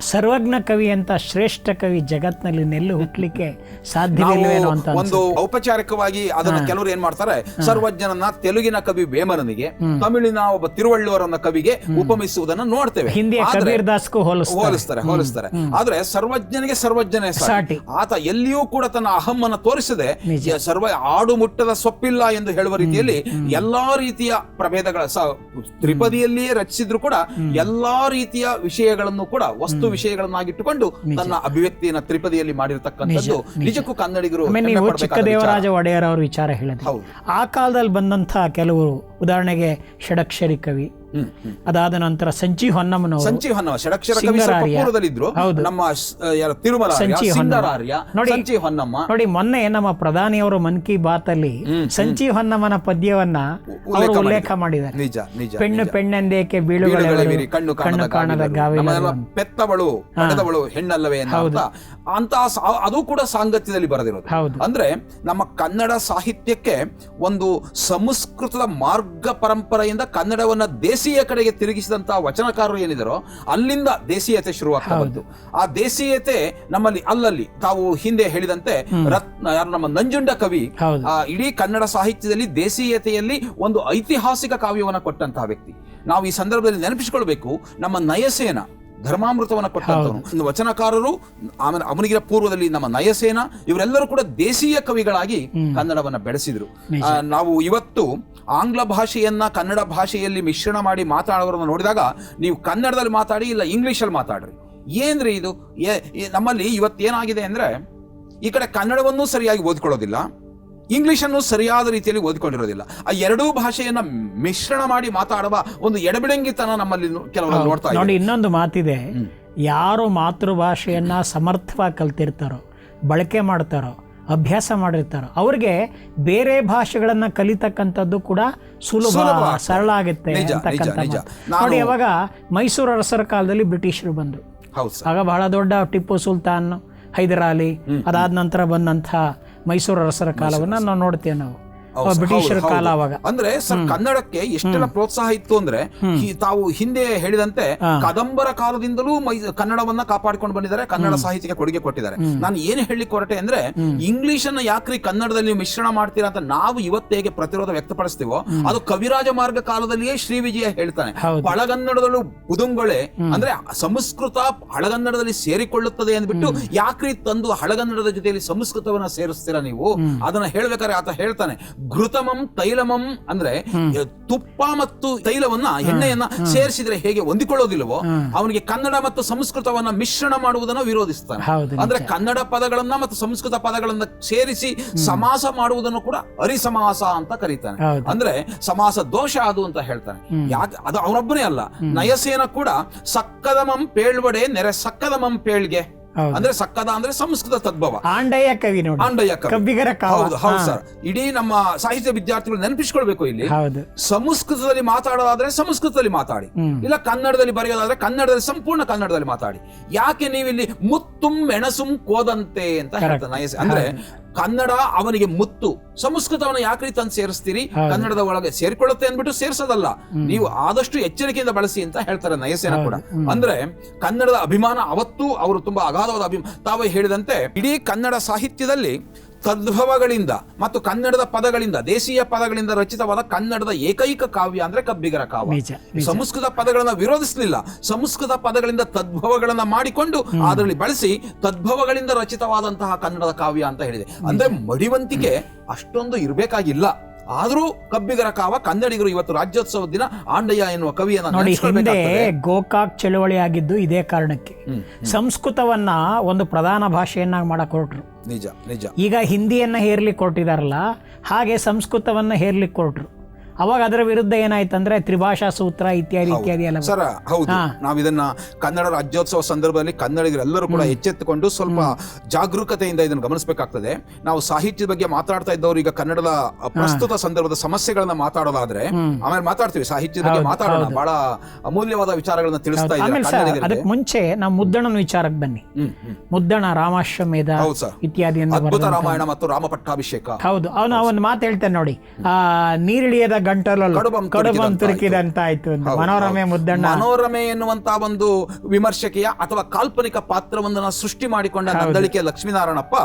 ಸರ್ವಜ್ಞ ಕವಿ ಅಂತ ಶ್ರೇಷ್ಠ ಕವಿ ಜಗತ್ನಲ್ಲಿ ನೆಲ್ಲು ಹುಟ್ಲಿಕ್ಕೆ ಸಾಧ್ಯವಿಲ್ಲವೇನೋ ಅಂತ ಒಂದು ಔಪಚಾರಿಕವಾಗಿ ಅದನ್ನ ಕೆಲವರು ಏನ್ ಮಾಡ್ತಾರೆ? ಸರ್ವಜ್ಞನನ್ನ ತೆಲುಗಿನ ಕವಿ ವೇಮನನಿಗೆ ತಮಿಳಿನ ಒಬ್ಬ ತಿರುವಳ್ಳುವರನ್ನ ಕವಿಗೆ ಉಪಮಿಸುವುದನ್ನ ನೋಡ್ತೇವೆ. ಹಿಂದಿಯ ಕಬೀರ್ ದಾಸ್ಗೂ ಹೋಲಿಸ್ತಾರೆ. ಹೋಲಿಸ್ತಾರೆ ಆದ್ರೆ ಸರ್ವಜ್ಞನಿಗೆ ಸರ್ವಜ್ಞನೇ ಸಾಟಿ. ಆತ ಎಲ್ಲಿಯೂ ಕೂಡ ತನ್ನ ಅಹಮ್ಮನ್ನ ತೋರಿಸದೆ. ಸರ್ವ ಆಡು ಮುಟ್ಟದ ಸೊಪ್ಪಿಲ್ಲ ಎಂದು ಹೇಳುವ ರೀತಿಯಲ್ಲಿ ಎಲ್ಲಾ ರೀತಿಯ ಪ್ರಭೇದಗಳ ತ್ರಿಪದಿಯಲ್ಲಿಯೇ ರಚಿಸಿದ್ರು ಕೂಡ ಎಲ್ಲಾ ರೀತಿಯ ವಿಷಯಗಳನ್ನು ಕೂಡ ವಸ್ತು ವಿಷಯಗಳನ್ನಾಗಿಟ್ಟುಕೊಂಡು ತನ್ನ ಅಭಿವ್ಯಕ್ತಿಯನ್ನ ತ್ರಿಪದಿಯಲ್ಲಿ ಮಾಡಿರತಕ್ಕಂಥದ್ದು ನಿಜಕ್ಕೂ ಕನ್ನಡಿಗರು ಚಿಕ್ಕದೇವರಾಜ ಒಡೆಯರ್ ಅವರು ವಿಚಾರ ಹೇಳಿದ್ರು. ಆ ಕಾಲದಲ್ಲಿ ಬಂದಂತಹ ಕೆಲವರು ಉದಾಹರಣೆಗೆ ಷಡಕ್ಷರಿ ಕವಿ. ಅದಾದ ನಂತರ ಸಂಚಿ ಹೊನ್ನಮ್ಮನವರು ಸಂಚಿ ಹೊನ್ನಮ್ಮ ಷಡಕ್ಷರ. ಪೂರ್ವದಲ್ಲಿದ್ರು. ನಮ್ಮ ತಿರುಮಲ ಸಂಚಿ ಹೊನ್ನಾರ್ಯ ನೋಡಿ. ಸಂಚಿ ಹೊನ್ನಮ್ಮ. ನೋಡಿ ಮೊನ್ನೆ ನಮ್ಮ ಪ್ರಧಾನಿಯವರು ಮನ್ ಕಿ ಬಾತ್ ಅಲ್ಲಿ ಸಂಚಿ ಹೊನ್ನಮ್ಮನ ಪದ್ಯವನ್ನ ಅವರು ಉಲ್ಲೇಖ ಮಾಡಿದ್ದಾರೆ. ನಿಜ ನಿಜ ಪೆಣ್ಣು. ಪೆಣ್ಣೆಂದೇಕೆ ಬೀಳುಗಳೆವಿರಿ, ಬೀಳುಗಳೆವಿರಿ ಕಣ್ಣು ಕಣ್ಣು ಕಾಣದ ನಮ್ಮನ್ನೆಲ್ಲ ಪೆತ್ತವಳು ಪಡೆದವಳು ಹೆಣ್ಣಲ್ಲವೇ ಅಂತ. ಅಂತ ಅದು ಕೂಡ ಸಾಂಗತ್ಯದಲ್ಲಿ ಬರೆದಿರೋದು. ಹೌದು. ಅಂದ್ರೆ ನಮ್ಮ ಕನ್ನಡ ಸಾಹಿತ್ಯಕ್ಕೆ ಒಂದು ಸಂಸ್ಕೃತದ ಮಾರ್ಗ ಮಾರ್ಗ ಪರಂಪರೆಯಿಂದ ಕನ್ನಡವನ್ನ ದೇಸೀಯ ಕಡೆಗೆ ತಿರುಗಿಸಿದಂತಹ ವಚನಕಾರರು ಏನಿದಾರೋ ಅಲ್ಲಿಂದ ದೇಸೀಯತೆ ಶುರುವಾಗ್ತಾ ಬಂತು. ಆ ದೇಸೀಯತೆ ನಮ್ಮಲ್ಲಿ ಅಲ್ಲಲ್ಲಿ ತಾವು ಹಿಂದೆ ಹೇಳಿದಂತೆ ರತ್ನ ನಮ್ಮ ನಂಜುಂಡ ಕವಿ ಇಡೀ ಕನ್ನಡ ಸಾಹಿತ್ಯದಲ್ಲಿ ದೇಸೀಯತೆಯಲ್ಲಿ ಒಂದು ಐತಿಹಾಸಿಕ ಕಾವ್ಯವನ್ನ ಕೊಟ್ಟಂತಹ ವ್ಯಕ್ತಿ. ನಾವು ಈ ಸಂದರ್ಭದಲ್ಲಿ ನೆನಪಿಸಿಕೊಳ್ಬೇಕು ನಮ್ಮ ನಯಸೇನ ಧರ್ಮಾಮೃತವನ್ನು ಕೊಟ್ಟಂತವನು ಒಂದು ವಚನಕಾರರು ಆಮೇಲೆ ಅವನಿಗಿರ ಪೂರ್ವದಲ್ಲಿ ನಮ್ಮ ನಯಸೇನ ಇವರೆಲ್ಲರೂ ಕೂಡ ದೇಸೀಯ ಕವಿಗಳಾಗಿ ಕನ್ನಡವನ್ನ ಬೆಳೆಸಿದ್ರು. ನಾವು ಇವತ್ತು ಆಂಗ್ಲ ಭಾಷೆಯನ್ನ ಕನ್ನಡ ಭಾಷೆಯಲ್ಲಿ ಮಿಶ್ರಣ ಮಾಡಿ ಮಾತಾಡೋರನ್ನು ನೋಡಿದಾಗ ನೀವು ಕನ್ನಡದಲ್ಲಿ ಮಾತಾಡಿ ಇಲ್ಲ ಇಂಗ್ಲೀಷಲ್ಲಿ ಮಾತಾಡ್ರಿ. ಏನ್ರಿ ಇದು? ನಮ್ಮಲ್ಲಿ ಇವತ್ತೇನಾಗಿದೆ ಅಂದ್ರೆ ಈ ಕಡೆ ಕನ್ನಡವನ್ನು ಸರಿಯಾಗಿ ಓದ್ಕೊಳ್ಳೋದಿಲ್ಲ ಇಂಗ್ಲೀಷನ್ನು ಸರಿಯಾದ ರೀತಿಯಲ್ಲಿ ಓದ್ಕೊಂಡಿರೋದಿಲ್ಲ. ಆ ಎರಡೂ ಭಾಷೆಯನ್ನ ಮಿಶ್ರಣ ಮಾಡಿ ಮಾತಾಡುವ ಒಂದು ಎಡಬಿಡಂಗಿತನ ನಮ್ಮಲ್ಲಿ ಕೆಲವರು ನೋಡ್ತಾ ನೋಡಿ ಇನ್ನೊಂದು ಮಾತಿದೆ. ಯಾರು ಮಾತೃಭಾಷೆಯನ್ನ ಸಮರ್ಥವಾಗಿ ಕಲ್ತಿರ್ತಾರೋ ಬಳಕೆ ಮಾಡ್ತಾರೋ ಅಭ್ಯಾಸ ಮಾಡಿರ್ತಾರೋ. ಅವ್ರಿಗೆ ಬೇರೆ ಭಾಷೆಗಳನ್ನ ಕಲಿತಕ್ಕಂಥದ್ದು ಕೂಡ ಸುಲಭ ಸರಳ ಆಗುತ್ತೆ ಅಂತಕ್ಕಂಥ ನೋಡಿ ಅವಾಗ ಮೈಸೂರು ಅರಸರ ಕಾಲದಲ್ಲಿ ಬ್ರಿಟಿಷರು ಬಂದರು. ಆಗ ಬಹಳ ದೊಡ್ಡ ಟಿಪ್ಪು ಸುಲ್ತಾನ್ ಹೈದರಾಲಿ ಅದಾದ ನಂತರ ಬಂದಂಥ ಮೈಸೂರು ಅರಸರ ಕಾಲವನ್ನ ನಾವು ನೋಡ್ತೇವೆ ನಾವು. ಬ್ರಿಟಿಷರ ಕಾಲ. ಅವಾಗ. ಅಂದ್ರೆ ಸರ್ ಕನ್ನಡಕ್ಕೆ ಎಷ್ಟೆಲ್ಲ ಪ್ರೋತ್ಸಾಹ ಇತ್ತು ಅಂದ್ರೆ ತಾವು ಹಿಂದೆ ಹೇಳಿದಂತೆ ಕದಂಬರ ಕಾಲದಿಂದಲೂ ಕನ್ನಡವನ್ನ ಕಾಪಾಡಿಕೊಂಡು ಬಂದಿದ್ದಾರೆ ಕನ್ನಡ ಸಾಹಿತ್ಯಕ್ಕೆ ಕೊಡುಗೆ ಕೊಟ್ಟಿದ್ದಾರೆ. ನಾನು ಏನು ಹೇಳಿ ಕೊರಟೆ ಅಂದ್ರೆ ಇಂಗ್ಲಿಷ್ ಅನ್ನ ಯಾಕ್ರಿ ಕನ್ನಡದಲ್ಲಿ ನೀವು ಮಿಶ್ರಣ ಮಾಡ್ತೀರಾ ಅಂತ ನಾವು ಇವತ್ತು ಹೇಗೆ ಪ್ರತಿರೋಧ ವ್ಯಕ್ತಪಡಿಸ್ತೀವೋ ಅದು ಕವಿರಾಜ ಮಾರ್ಗ ಕಾಲದಲ್ಲಿಯೇ ಶ್ರೀ ವಿಜಯ ಹೇಳ್ತಾನೆ. ಹಳಗನ್ನಡದಲ್ಲೂ ಬುದುಂಗೊಳೆ ಅಂದ್ರೆ ಸಂಸ್ಕೃತ ಹಳಗನ್ನಡದಲ್ಲಿ ಸೇರಿಕೊಳ್ಳುತ್ತದೆ ಅಂದ್ಬಿಟ್ಟು ಯಾಕ್ರಿ ತಂದು ಹಳಗನ್ನಡದ ಜೊತೆಯಲ್ಲಿ ಸಂಸ್ಕೃತವನ್ನ ಸೇರಿಸ್ತೀರಾ ನೀವು? ಅದನ್ನ ಹೇಳ್ಬೇಕಾದ್ರೆ ಆತ ಹೇಳ್ತಾನೆ. ಘೃತಮಂ ತೈಲಮಂ ಅಂದ್ರೆ ತುಪ್ಪ ಮತ್ತು ತೈಲವನ್ನ ಎಣ್ಣೆಯನ್ನ ಸೇರಿಸಿದ್ರೆ ಹೇಗೆ ಹೊಂದಿಕೊಳ್ಳೋದಿಲ್ವೋ ಅವನಿಗೆ ಕನ್ನಡ ಮತ್ತು ಸಂಸ್ಕೃತವನ್ನ ಮಿಶ್ರಣ ಮಾಡುವುದನ್ನು ವಿರೋಧಿಸ್ತಾನೆ. ಅಂದ್ರೆ ಕನ್ನಡ ಪದಗಳನ್ನ ಮತ್ತು ಸಂಸ್ಕೃತ ಪದಗಳನ್ನ ಸೇರಿಸಿ ಸಮಾಸ ಮಾಡುವುದನ್ನು ಕೂಡ ಅರಿಸಮಾಸ ಅಂತ ಕರೀತಾನೆ. ಅಂದ್ರೆ ಸಮಾಸ ದೋಷ ಅದು ಅಂತ ಹೇಳ್ತಾನೆ. ಯಾಕೆ ಅದು ಅವನೊಬ್ಬನೇ ಅಲ್ಲ. ನಯಸೇನ ಕೂಡ ಸಕ್ಕದಮಂ ಪೇಳ್ವಡೆ ನೆರೆ ಸಕ್ಕದಮಂ ಪೇಳ್ಗೆ. ಅಂದ್ರೆ ಸಕ್ಕದ ಅಂದ್ರೆ ಸಂಸ್ಕೃತ ತದ್ಭವ. ಆಂಡಯ್ಯ ಕವಿ ನೋಡಿ. ಆಂಡಯ್ಯ ಕವಿ. ಕಬ್ಬಿಗರ ಹೌದು ಹೌದು ಸರ್. ಇಡೀ ನಮ್ಮ ಸಾಹಿತ್ಯ ವಿದ್ಯಾರ್ಥಿಗಳು ನೆನಪಿಸ್ಕೊಳ್ಬೇಕು ಇಲ್ಲಿ. ಸಂಸ್ಕೃತದಲ್ಲಿ ಮಾತಾಡೋದಾದ್ರೆ ಸಂಸ್ಕೃತದಲ್ಲಿ ಮಾತಾಡಿ. ಇಲ್ಲ ಕನ್ನಡದಲ್ಲಿ ಬರೆಯೋದಾದ್ರೆ ಕನ್ನಡದಲ್ಲಿ ಸಂಪೂರ್ಣ ಕನ್ನಡದಲ್ಲಿ ಮಾತಾಡಿ. ಯಾಕೆ ನೀವಿಲ್ಲಿ ಮುತ್ತುಂ ಮೆಣಸುಂ ಕೋದಂತೆ ಅಂತ ಹೇಳ್ತಾನೆ ನಯಸ- ಅಂದ್ರೆ ಕನ್ನಡ ಅವನಿಗೆ ಮುತ್ತು. ಸಂಸ್ಕೃತವನ್ನ ರೀತಿ ತಂದು ಸೇರಿಸ್ತೀರಿ? ಕನ್ನಡದ ಒಳಗೆ ಸೇರ್ಕೊಳ್ಳುತ್ತೆ ಅಂದ್ಬಿಟ್ಟು ಸೇರ್ಸೋದಲ್ಲ. ನೀವು ಆದಷ್ಟು ಎಚ್ಚರಿಕೆಯಿಂದ ಬಳಸಿ ಅಂತ ಹೇಳ್ತಾರೆ ನಯಸೇನ ಕೂಡ. ಅಂದ್ರೆ ಕನ್ನಡದ ಅಭಿಮಾನ ಅವತ್ತು ಅವರು ತುಂಬಾ ಅಗಾಧವಾದ ಅಭಿಮ ತಾವೇ ಹೇಳಿದಂತೆ ಇಡೀ ಕನ್ನಡ ಸಾಹಿತ್ಯದಲ್ಲಿ ತದ್ಭವಗಳಿಂದ ಮತ್ತು ಕನ್ನಡದ ಪದಗಳಿಂದ ದೇಶೀಯ ಪದಗಳಿಂದ ರಚಿತವಾದ ಕನ್ನಡದ ಏಕೈಕ ಕಾವ್ಯ ಅಂದ್ರೆ ಕಬ್ಬಿಗರ ಕಾವ್ಯ. ಸಂಸ್ಕೃತ ಪದಗಳನ್ನ ವಿರೋಧಿಸಲಿಲ್ಲ. ಸಂಸ್ಕೃತ ಪದಗಳಿಂದ ತದ್ಭವಗಳನ್ನ ಮಾಡಿಕೊಂಡು ಅದರಲ್ಲಿ ಬಳಸಿ ತದ್ಭವಗಳಿಂದ ರಚಿತವಾದಂತಹ ಕನ್ನಡದ ಕಾವ್ಯ ಅಂತ ಹೇಳಿದೆ. ಅಂದ್ರೆ ಮಡಿವಂತಿಕೆ ಅಷ್ಟೊಂದು ಇರಬೇಕಾಗಿಲ್ಲ. ಆದ್ರೂ ಕಬ್ಬಿಗರ ಕಾವ ಕನ್ನಡಿಗರು ಇವತ್ತು ರಾಜ್ಯೋತ್ಸವ ದಿನ ಆಂಡಯ್ಯ ಎನ್ನುವ ಕವಿಯನ್ನು ನೋಡಿ ಹಿಂದೆ ಗೋಕಾಕ್ ಚಳುವಳಿ ಆಗಿದ್ದು ಇದೇ ಕಾರಣಕ್ಕೆ. ಸಂಸ್ಕೃತವನ್ನ ಒಂದು ಪ್ರಧಾನ ಭಾಷೆಯನ್ನಾಗಿ ಮಾಡಕ್ ಹೊರಟ್ರು ನಿಜ ನಿಜ. ಈಗ ಹಿಂದಿಯನ್ನ ಹೇರ್ಲಿಕ್ಕೆ ಕೊಟ್ಟಿದಾರಲ್ಲ ಹಾಗೆ ಸಂಸ್ಕೃತವನ್ನ ಹೇರ್ಲಿಕ್ಕೆ ಕೊಟ್ರು. ಅವಾಗ ಅದರ ವಿರುದ್ಧ ಏನಾಯ್ತಂದ್ರೆ ತ್ರಿಭಾಷಾ ಸೂತ್ರ ಇತ್ಯಾದಿ ಇತ್ಯಾದಿ ಎಲ್ಲ ಸರ್ ಹೌದು. ನಾವು ಇದನ್ನ ಕನ್ನಡ ರಾಜ್ಯೋತ್ಸವ ಸಂದರ್ಭದಲ್ಲಿ ಕನ್ನಡಿಗರೆಲ್ಲರೂ ಕೂಡ ಎಚ್ಚೆತ್ತುಕೊಂಡು ಸ್ವಲ್ಪ ಜಾಗರೂಕತೆಯಿಂದ ಇದನ್ನು ಗಮನಿಸಬೇಕಾಗ್ತದೆ. ನಾವು ಸಾಹಿತ್ಯದ ಬಗ್ಗೆ ಮಾತಾಡ್ತಾ ಇದ್ದವರು ಈಗ ಕನ್ನಡದ ಪ್ರಸ್ತುತ ಸಂದರ್ಭದ ಸಮಸ್ಯೆಗಳನ್ನ ಮಾತಾಡೋದಾದ್ರೆ ಆಮೇಲೆ ಮಾತಾಡ್ತೀವಿ. ಸಾಹಿತ್ಯದ ಬಗ್ಗೆ ಮಾತಾಡೋಣ. ಬಹಳ ಅಮೂಲ್ಯವಾದ ವಿಚಾರಗಳನ್ನ ತಿಳಿಸ್ತಾ ಇದ್ದಾರೆ ಅದಕ್ಕೆ ಮುಂಚೆ ನಾವು ಮುದ್ದಣನ ವಿಚಾರಕ್ಕೆ ಬನ್ನಿ. ಮುದ್ದಣ ರಾಮಾಶ್ವಮೇಧ ಇತ್ಯಾದಿ ಅದ್ಭುತ ರಾಮಾಯಣ ಮತ್ತು ರಾಮ ಪಟ್ಟಾಭಿಷೇಕ ಹೌದು ಅವನು ಒಂದು ಮಾತು ಹೇಳ್ತಾನೆ ನೋಡಿ. ಆ ನೀರಿಳಿಯದ ಗಂಟಲಲ್ಲಿ ಕಡುಬಂ ತಿರುಕಿದಂತ. ಆಯ್ತು ಮನೋರಮೆ ಮುದ್ದಣ್ಣ ಮನೋರಮೆ ಎನ್ನುವಂತ ಒಂದು ವಿಮರ್ಶಕಿಯ ಅಥವಾ ಕಾಲ್ಪನಿಕ ಪಾತ್ರವೊಂದನ್ನ ಸೃಷ್ಟಿ ಮಾಡಿಕೊಂಡ ನಂದಳಿಕೆ ಲಕ್ಷ್ಮೀನಾರಾಯಣಪ್ಪ